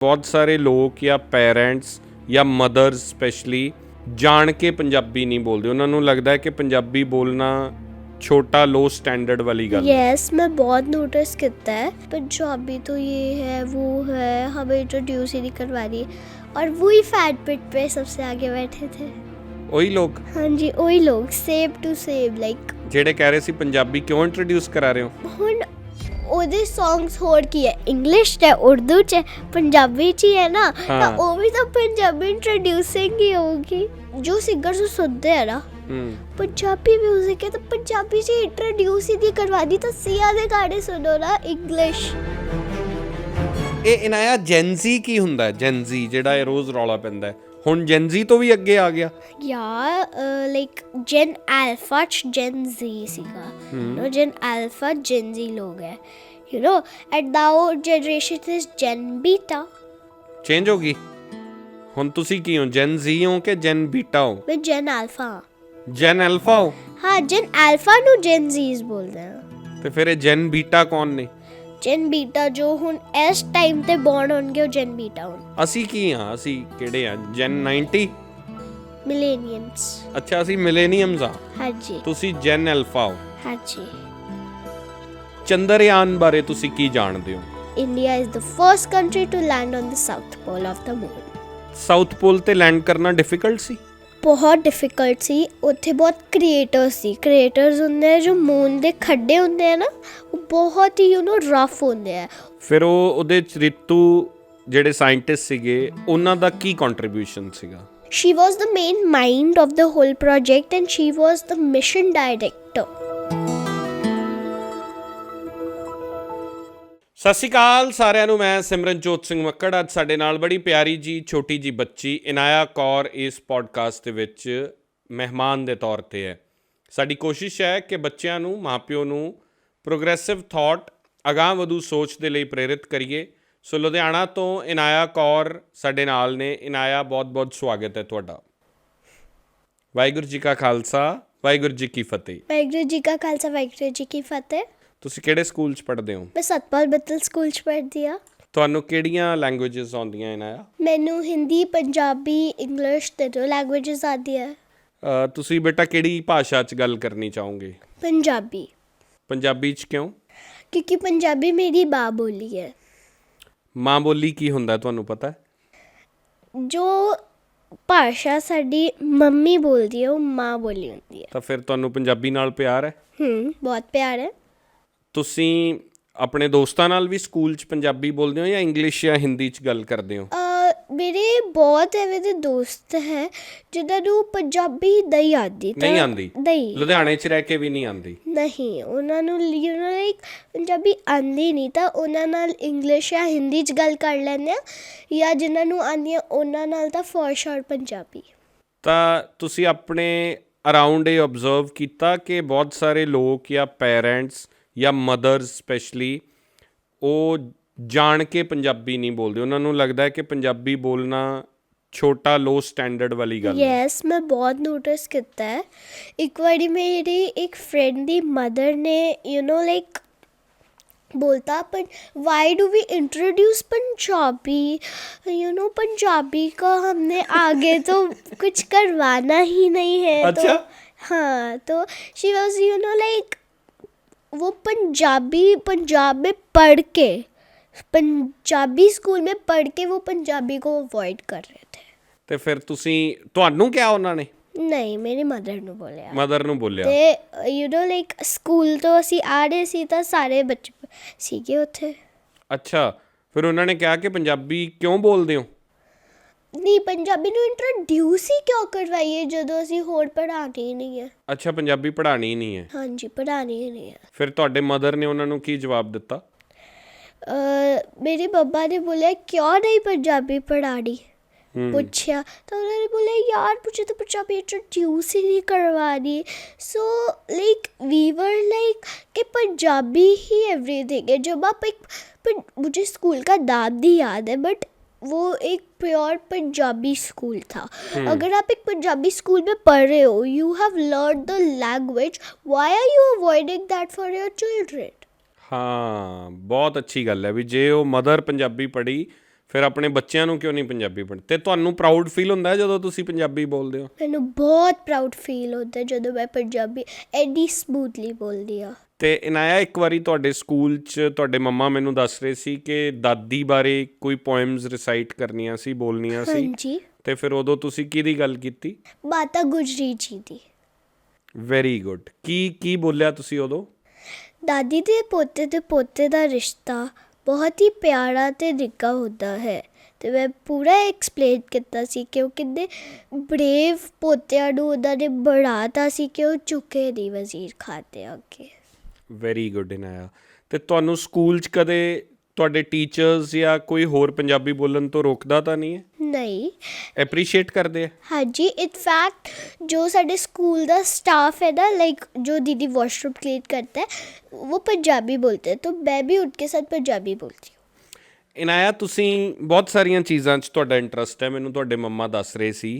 ਬਹੁਤ ਸਾਰੇ ਲੋਕ ਜਾਂ ਪੈਰੈਂਟਸ ਜਾਂ ਮਦਰਸ ਸਪੈਸ਼ਲੀ ਜਾਣ ਕੇ ਪੰਜਾਬੀ ਨਹੀਂ ਬੋਲਦੇ ਉਹਨਾਂ ਨੂੰ ਲੱਗਦਾ ਹੈ ਕਿ ਪੰਜਾਬੀ ਬੋਲਣਾ ਛੋਟਾ ਲੋ ਸਟੈਂਡਰਡ ਵਾਲੀ ਗੱਲ ਹੈ यस मैं बहुत नोटिस करता है पंजाबी तो ये है वो है हमें इंट्रोड्यूस ही नहीं करवा रही और वही फैट पिट पे सबसे आगे बैठे थे ਉਹੀ ਲੋਕ हाँ जी वही लोग सेम टू सेम लाइक ਜਿਹੜੇ ਕਹਿ ਰਹੇ ਸੀ ਪੰਜਾਬੀ ਕਿਉਂ ਇੰਟਰੋਡਿਊਸ ਕਰਾ ਰਹੇ ਹੋ ਹੁਣ ਉਹਦੇ ਸੌਂਗਸ ਹੋਰ ਕੀ ਹੈ? ਇੰਗਲਿਸ਼ ਚ ਹੈ ਉਰਦੂ ਚ ਹੈ ਪੰਜਾਬੀ ਚ ਹੀ ਹੈ ਨਾ? ਤਾਂ। ਉਹ ਵੀ ਤਾਂ ਪੰਜਾਬੀ ਇੰਟਰੋਡਿਊਸਿੰਗ ਹੀ ਹੋਊਗੀ। ਜੋ ਸਿੰਗਰਸ ਸੁਣਦੇ ਆ ਨਾ ਪੰਜਾਬੀ 뮤직 ਹੈ ਤਾਂ ਪੰਜਾਬੀ ਚ ਇੰਟਰੋਡਿਊਸ ਹੀ ਨਹੀਂ ਕਰਵਾਦੀ ਤਾਂ ਸੀਆ ਦੇ ਗਾਣੇ ਸੁਣੋ ਨਾ ਇੰਗਲਿਸ਼ ਇਹ ਇਨਾਇਆ ਜੈਨਜ਼ੀ ਕੀ ਹੁੰਦਾ ਜੈਨਜ਼ੀ ਜਿਹੜਾ ਇਹ ਰੋਜ਼ ਰੌਲਾ ਪੈਂਦਾ ਹੈ। ਹੁਣ ਜੈਨਜ਼ੀ ਤੋਂ ਵੀ ਅੱਗੇ ਆ ਗਿਆ। ਯਾ ਲਾਈਕ ਜੈਨ ਆਲਫਾ ਚ ਜੈਨ ਜ਼ੀ ਸੀਗਾ। ਨੋ ਜੈਨ ਆਲਫਾ ਜੈਨ ਜ਼ੀ ਲੋਗ ਹੈ। You know at now generation is gen beta change ਹੋ ਗਈ ਹੁਣ ਤੁਸੀਂ ਕੀ ਹੋ ਜੈਨਜ਼ੀ ਹੋ ਕਿ ਜੈਨ ਬੀਟਾ ਹੋ ਮੈਂ ਜੈਨ ਆਲਫਾ ਜੈਨ ਅਲਫਾ ਹੋ ਹਾਂ ਜੈਨ ਆਲਫਾ ਨੂੰ ਜੈਨ ਜ਼ੀਸ ਬੋਲਦੇ ਆ ਤੇ ਫਿਰ ਇਹ ਜੈਨ ਬੀਟਾ ਕੌਣ ਨੇ ਜੈਨ ਬੀਟਾ ਜੋ ਹੁਣ ਇਸ ਟਾਈਮ ਤੇ ਬੌਰਨ ਹੋਣਗੇ ਉਹ ਜੈਨ ਬੀਟਾ ਹੋਣ ਅਸੀਂ ਕੀ ਹਾਂ ਅਸੀਂ ਕਿਹੜੇ ਆ ਜੈਨ 90 ਮਿਲੇਨੀਅਮਸ ਅੱਛਾ ਅਸੀਂ ਮਿਲੇਨੀਅਮਸ ਆ ਹਾਂਜੀ ਤੁਸੀਂ ਜੈਨ ਅਲਫਾ ਹੋ ਹਾਂਜੀ ਚੰਦਰਯਾਨ ਬਾਰੇ ਤੁਸੀਂ ਕੀ ਜਾਣਦੇ ਹੋ? India is the first country to land on the south pole of the moon south pole ਤੇ ਲੈਂਡ ਕਰਨਾ ਡਿਫਿਕਲਟ ਸੀ? ਬਹੁਤ ਡਿਫਿਕਲਟ ਸੀ। ਉੱਥੇ ਬਹੁਤ ਕ੍ਰੀਏਟਰਸ ਸੀ। ਕ੍ਰੀਏਟਰਸ ਹੁੰਦੇ ਆ ਜੋ ਮੂਨ ਦੇ ਖੱਡੇ ਹੁੰਦੇ ਆ ਨਾ ਉਹ ਬਹੁਤ ਹੀ ਯੂ نو ਰਫ ਹੁੰਦੇ ਆ। ਫਿਰ ਉਹ ਉਹਦੇ ਚ ਰਿਤੂ ਜਿਹੜੇ ਸਾਇੰਟਿਸਟ ਸੀਗੇ ਉਹਨਾਂ ਦਾ ਕੀ ਕੰਟਰੀਬਿਊਸ਼ਨ ਸੀਗਾ? She was the main mind of the whole project and she was the mission director. ਸਤਿ ਸ਼੍ਰੀ ਅਕਾਲ ਸਾਰਿਆਂ ਨੂੰ, ਮੈਂ ਸਿਮਰਨਜੋਤ ਸਿੰਘ ਮੱਕੜ। ਅੱਜ ਸਾਡੇ ਨਾਲ ਬੜੀ ਪਿਆਰੀ ਜੀ, ਛੋਟੀ ਜੀ ਬੱਚੀ ਇਨਾਇਆ ਕੌਰ ਇਸ ਪੋਡਕਾਸਟ ਦੇ ਵਿੱਚ ਮਹਿਮਾਨ ਦੇ ਤੌਰ ਤੇ ਹੈ। ਸਾਡੀ ਕੋਸ਼ਿਸ਼ ਹੈ ਕਿ ਬੱਚਿਆਂ ਨੂੰ, ਮਾਪਿਓ ਨੂੰ ਪ੍ਰੋਗਰੈਸਿਵ ਥਾਟ ਅਗਾਂਹ ਵਧੂ ਸੋਚ ਦੇ ਲਈ ਪ੍ਰੇਰਿਤ ਕਰੀਏ। ਸੋ ਲੁਧਿਆਣਾ ਤੋਂ ਇਨਾਇਆ ਕੌਰ ਸਾਡੇ ਨਾਲ ਨੇ। ਇਨਾਇਆ, ਬਹੁਤ-ਬਹੁਤ ਸਵਾਗਤ ਹੈ ਤੁਹਾਡਾ। ਵਾਹਿਗੁਰੂ ਜੀ ਕਾ ਖਾਲਸਾ, ਵਾਹਿਗੁਰੂ ਜੀ ਕੀ ਫਤਿਹ। ਵਾਹਿਗੁਰੂ ਜੀ ਕਾ ਖਾਲਸਾ, ਵਾਹਿਗੁਰੂ ਜੀ ਕੀ ਫਤਿਹ। ਤੁਸੀਂ ਕਿਹੜੇ ਸਕੂਲ 'ਚ ਪੜ੍ਹਦੇ ਹੋ? ਮੈਂ ਸਤਪਾਲ ਬੱਤਲ ਸਕੂਲ ਚ ਪੜ੍ਹਦੀ ਆ ਤੁਹਾਨੂੰ ਕਿਹੜੀਆਂ ਲੈਂਗੁਏਜਸ ਆਉਂਦੀਆਂ ਇਨਾਇਆ ਮੈਨੂੰ ਹਿੰਦੀ ਪੰਜਾਬੀ ਇੰਗਲਿਸ਼ ਤਿੰਨੋਂ ਲੈਂਗੁਏਜਸ ਆਉਂਦੀ ਹੈ ਅ, ਤੁਸੀਂ ਬੇਟਾ ਕਿਹੜੀ ਭਾਸ਼ਾ 'ਚ ਗੱਲ ਕਰਨੀ ਚਾਹੋਗੇ? ਪੰਜਾਬੀ। ਪੰਜਾਬੀ 'ਚ ਕਿਉਂ? ਕਿਉਂਕਿ ਪੰਜਾਬੀ ਮੇਰੀ ਮਾਂ ਬੋਲੀ ਹੈ। ਮਾਂ ਬੋਲੀ ਕੀ ਹੁੰਦਾ ਤੁਹਾਨੂੰ ਪਤਾ ਹੈ? ਜੋ ਭਾਸ਼ਾ ਸਾਡੀ ਮੰਮੀ ਬੋਲਦੀ ਹੈ ਉਹ ਮਾਂ ਬੋਲੀ ਹੁੰਦੀ ਹੈ। ਤਾਂ ਫਿਰ ਤੁਹਾਨੂੰ ਪੰਜਾਬੀ ਨਾਲ ਪਿਆਰ ਹੈ? ਹੂੰ ਬਹੁਤ ਪਿਆਰ ਹੈ। ਤੁਸੀਂ ਆਪਣੇ ਦੋਸਤਾਂ ਨਾਲ ਵੀ ਸਕੂਲ 'ਚ ਪੰਜਾਬੀ ਬੋਲਦੇ ਹੋ ਜਾਂ ਇੰਗਲਿਸ਼ ਜਾਂ ਹਿੰਦੀ 'ਚ ਗੱਲ ਕਰਦੇ ਹੋ? ਮੇਰੇ ਬਹੁਤ ਐਵੇਂ ਦੇ ਦੋਸਤ ਹੈ ਜਿਨ੍ਹਾਂ ਨੂੰ ਪੰਜਾਬੀ ਨਹੀਂ ਆਉਂਦੀ ਨਹੀਂ ਆਉਂਦੀ? ਨਹੀਂ। ਲੁਧਿਆਣੇ 'ਚ ਰਹਿ ਕੇ ਵੀ ਨਹੀਂ ਆਉਂਦੀ? ਨਹੀਂ ਉਹਨਾਂ ਨੂੰ ਲਾਈਕ ਪੰਜਾਬੀ ਆਉਂਦੀ ਨਹੀਂ ਤਾਂ ਉਹਨਾਂ ਨਾਲ ਇੰਗਲਿਸ਼ ਜਾਂ ਹਿੰਦੀ ਚ ਗੱਲ ਕਰ ਲੈਂਦੇ ਆ ਜਾਂ ਜਿਨ੍ਹਾਂ ਨੂੰ ਆਉਂਦੀ ਆ ਉਹਨਾਂ ਨਾਲ ਤਾਂ ਫੋਰ ਸ਼ੋਰ ਪੰਜਾਬੀ। ਤਾਂ ਤੁਸੀਂ ਆਪਣੇ ਅਰਾਊਂਡ ਇਹ ਆਬਜ਼ਰਵ ਕੀਤਾ ਕਿ ਬਹੁਤ ਸਾਰੇ ਲੋਕ ਜਾਂ ਪੈਰੈਂਟਸ ਜਾਂ ਮਦਰਸ ਸਪੈਸ਼ਲੀ ਉਹ ਜਾਣ ਕੇ ਪੰਜਾਬੀ ਨਹੀਂ ਬੋਲਦੇ ਉਹਨਾਂ ਨੂੰ ਲੱਗਦਾ ਹੈ ਕਿ ਪੰਜਾਬੀ ਬੋਲਣਾ ਛੋਟਾ ਲੋ ਸਟੈਂਡਰਡ ਵਾਲੀ ਗੱਲ ਹੈ ਯੈਸ ਮੈਂ ਬਹੁਤ ਨੋਟਿਸ ਕੀਤਾ ਹੈ ਇੱਕ ਵਾਰੀ ਮੇਰੀ ਇੱਕ ਫਰੈਂਡ ਦੀ ਮਦਰ ਨੇ ਯੂ نو ਲਾਈਕ बोलता पर why do we introduce Punjabi you know Punjabi का हमने आगे तो कुछ करवाना ही नहीं है अच्छा? तो हाँ तो she was you know like वो पंजाबी पंजाब में पढ़ के पंजाबी स्कूल में पढ़ के वो पंजाबी को अवॉइड कर रहे थे ਤੇ ਫਿਰ ਤੁਸੀਂ ਤੁਹਾਨੂੰ ਕਿਹਾ ਉਹਨਾਂ ਨੇ ਨਹੀਂ ਮੇਰੀ ਮਦਰ ਨੂੰ ਬੋਲਿਆ ਮਦਰ ਨੂੰ ਬੋਲਿਆ ਤੇ ਯੂ نو ਲਾਈਕ ਸਕੂਲ ਤੋਂ ਅਸੀਂ ਆ ਰਹੇ ਸੀ ਤਾਂ ਸਾਰੇ ਬੱਚੇ ਸੀਗੇ ਉੱਥੇ ਅੱਛਾ ਫਿਰ ਉਹਨਾਂ ਨੇ ਕਿਹਾ ਕਿ ਪੰਜਾਬੀ ਕਿਉਂ ਬੋਲਦੇ ਹੋ ਨਹੀਂ ਪੰਜਾਬੀ ਨੂੰ ਇੰਟਰੋਡਿਊਸ ਹੀ ਕਿਉਂ ਕਰਵਾਈਏ ਜਦੋਂ ਅਸੀਂ ਹੋਰ ਪੜ੍ਹਾਣੀ ਹੀ ਨਹੀਂ ਹੈ? ਅੱਛਾ ਪੰਜਾਬੀ ਪੜ੍ਹਾਣੀ ਨਹੀਂ ਹੈ। ਹਾਂਜੀ ਪੜ੍ਹਾਣੀ ਨਹੀਂ ਹੈ। ਫਿਰ ਤੁਹਾਡੇ ਮਦਰ ਨੇ ਉਹਨਾਂ ਨੂੰ ਕੀ ਜਵਾਬ ਦਿੱਤਾ? ਅ ਮੇਰੇ ਬੱਬਾ ਨੇ ਬੋਲਿਆ ਕਿਉਂ ਨਹੀਂ ਪੰਜਾਬੀ ਪੜ੍ਹਾਣੀ ਪੁੱਛਿਆ ਤਾਂ ਉਹਨਾਂ ਨੇ ਬੋਲਿਆ ਯਾਰ ਪੁੱਛੇ ਤਾਂ ਪੰਜਾਬੀ ਇੰਟਰੋਡਿਊਸ ਹੀ ਨਹੀਂ ਕਰਵਾਣੀ ਸੋ ਲਾਈਕ ਵੀ ਵਰ ਲਾਈਕ ਕਿ ਪੰਜਾਬੀ ਹੀ एवरीथिंग ਹੈ। ਜਬ ਆਪ ਇੱਕ मुझे स्कूल का नाम नहीं याद है वो एक प्योर पंजाबी स्कूल था अगर आप एक पंजाबी स्कूल में पढ़ रहे हो you have learn the language why are you avoiding that for your children ਹਾਂ ਬਹੁਤ ਅੱਛੀ ਗੱਲ ਹੈ ਵੀ ਜੇ ਉਹ ਮਦਰ ਪੰਜਾਬੀ ਪੜ੍ਹੀ ਫਿਰ ਆਪਣੇ ਬੱਚਿਆਂ ਨੂੰ ਕਿਉਂ ਨਹੀਂ ਪੰਜਾਬੀ ਪੜ੍ਹ ਤੇ ਤੁਹਾਨੂੰ ਪ੍ਰਾਊਡ ਫੀਲ ਹੁੰਦਾ ਹੈ ਜਦੋਂ ਤੁਸੀਂ ਪੰਜਾਬੀ ਬੋਲਦੇ ਹੋ ਮੈਨੂੰ ਬਹੁਤ ਪ੍ਰਾਊਡ ਫੀਲ ਹੁੰਦਾ ਹੈ ਜਦੋਂ ਮੈਂ ਪੰਜਾਬੀ ਐਡੀ ਸਮੂਥਲੀ ਬੋਲਦੀ ਆ ਤੇ ਇਨਾਇਆ ਇੱਕ ਵਾਰੀ ਤੁਹਾਡੇ ਸਕੂਲ 'ਚ ਤੁਹਾਡੇ ਮੰਮਾ ਮੈਨੂੰ ਦੱਸ ਰਹੇ ਸੀ ਕਿ ਦਾਦੀ ਬਾਰੇ ਕੋਈ ਪੋਇਮਸ ਰਿਸਾਈਟ ਕਰਨੀਆਂ ਸੀ ਬੋਲਣੀਆਂ ਸੀ ਹਾਂਜੀ। ਤੇ ਫਿਰ ਉਦੋਂ ਤੁਸੀਂ ਕਿਹਦੀ ਗੱਲ ਕੀਤੀ? ਮਾਤਾ ਗੁਜਰੀ ਜੀ ਦੀ। ਵੈਰੀ ਗੁੱਡ ਕੀ ਕੀ ਬੋਲਿਆ ਤੁਸੀਂ ਉਦੋਂ? ਦਾਦੀ ਦੇ ਪੋਤੇ ਤੇ ਪੋਤੇ ਦਾ ਰਿਸ਼ਤਾ ਬਹੁਤ ਹੀ ਪਿਆਰਾ ਤੇ ਨਿੱਘਾ ਹੁੰਦਾ ਹੈ ਤੇ ਮੈਂ ਪੂਰਾ ਐਕਸਪਲੇਨ ਕੀਤਾ ਸੀ ਕਿ ਉਹ ਕਿੰਨੇ ਬਰੇਵ ਪੋਤਿਆਂ ਨੂੰ ਉਹਨਾਂ ਨੇ ਬੜਾਤਾ ਸੀ ਕਿ ਉਹ ਚੁੱਕੇ ਨਹੀਂ ਵਜ਼ੀਰ ਖਾਤੇ ਅੱਗੇ। ਵੈਰੀ ਗੁੱਡ ਇਨਾਇਆ ਤੇ ਤੁਹਾਨੂੰ ਸਕੂਲ 'ਚ ਕਦੇ ਤੁਹਾਡੇ ਟੀਚਰਸ ਜਾਂ ਕੋਈ ਹੋਰ ਪੰਜਾਬੀ ਬੋਲਣ ਤੋਂ ਰੋਕਦਾ ਤਾਂ ਨਹੀਂ ਹੈ ਨਹੀਂ ਐਪਰੀਸ਼ੀਏਟ ਕਰਦੇ ਆ ਹਾਂਜੀ ਇਨਫੈਕਟ ਜੋ ਸਾਡੇ ਸਕੂਲ ਦਾ ਸਟਾਫ है ना लाइक जो दीदी वॉशरूम क्लीन करता है वो पंजाबी बोलते हैं तो मैं भी उनके साथ पंजाबी बोलती हूँ ਇਨਾਇਆ ਤੁਸੀਂ ਬਹੁਤ ਸਾਰੀਆਂ ਚੀਜ਼ਾਂ 'ਚ ਤੁਹਾਡਾ ਇੰਟਰਸਟ ਹੈ ਮੈਨੂੰ ਤੁਹਾਡੇ ਮੰਮਾ ਦੱਸ ਰਹੇ ਸੀ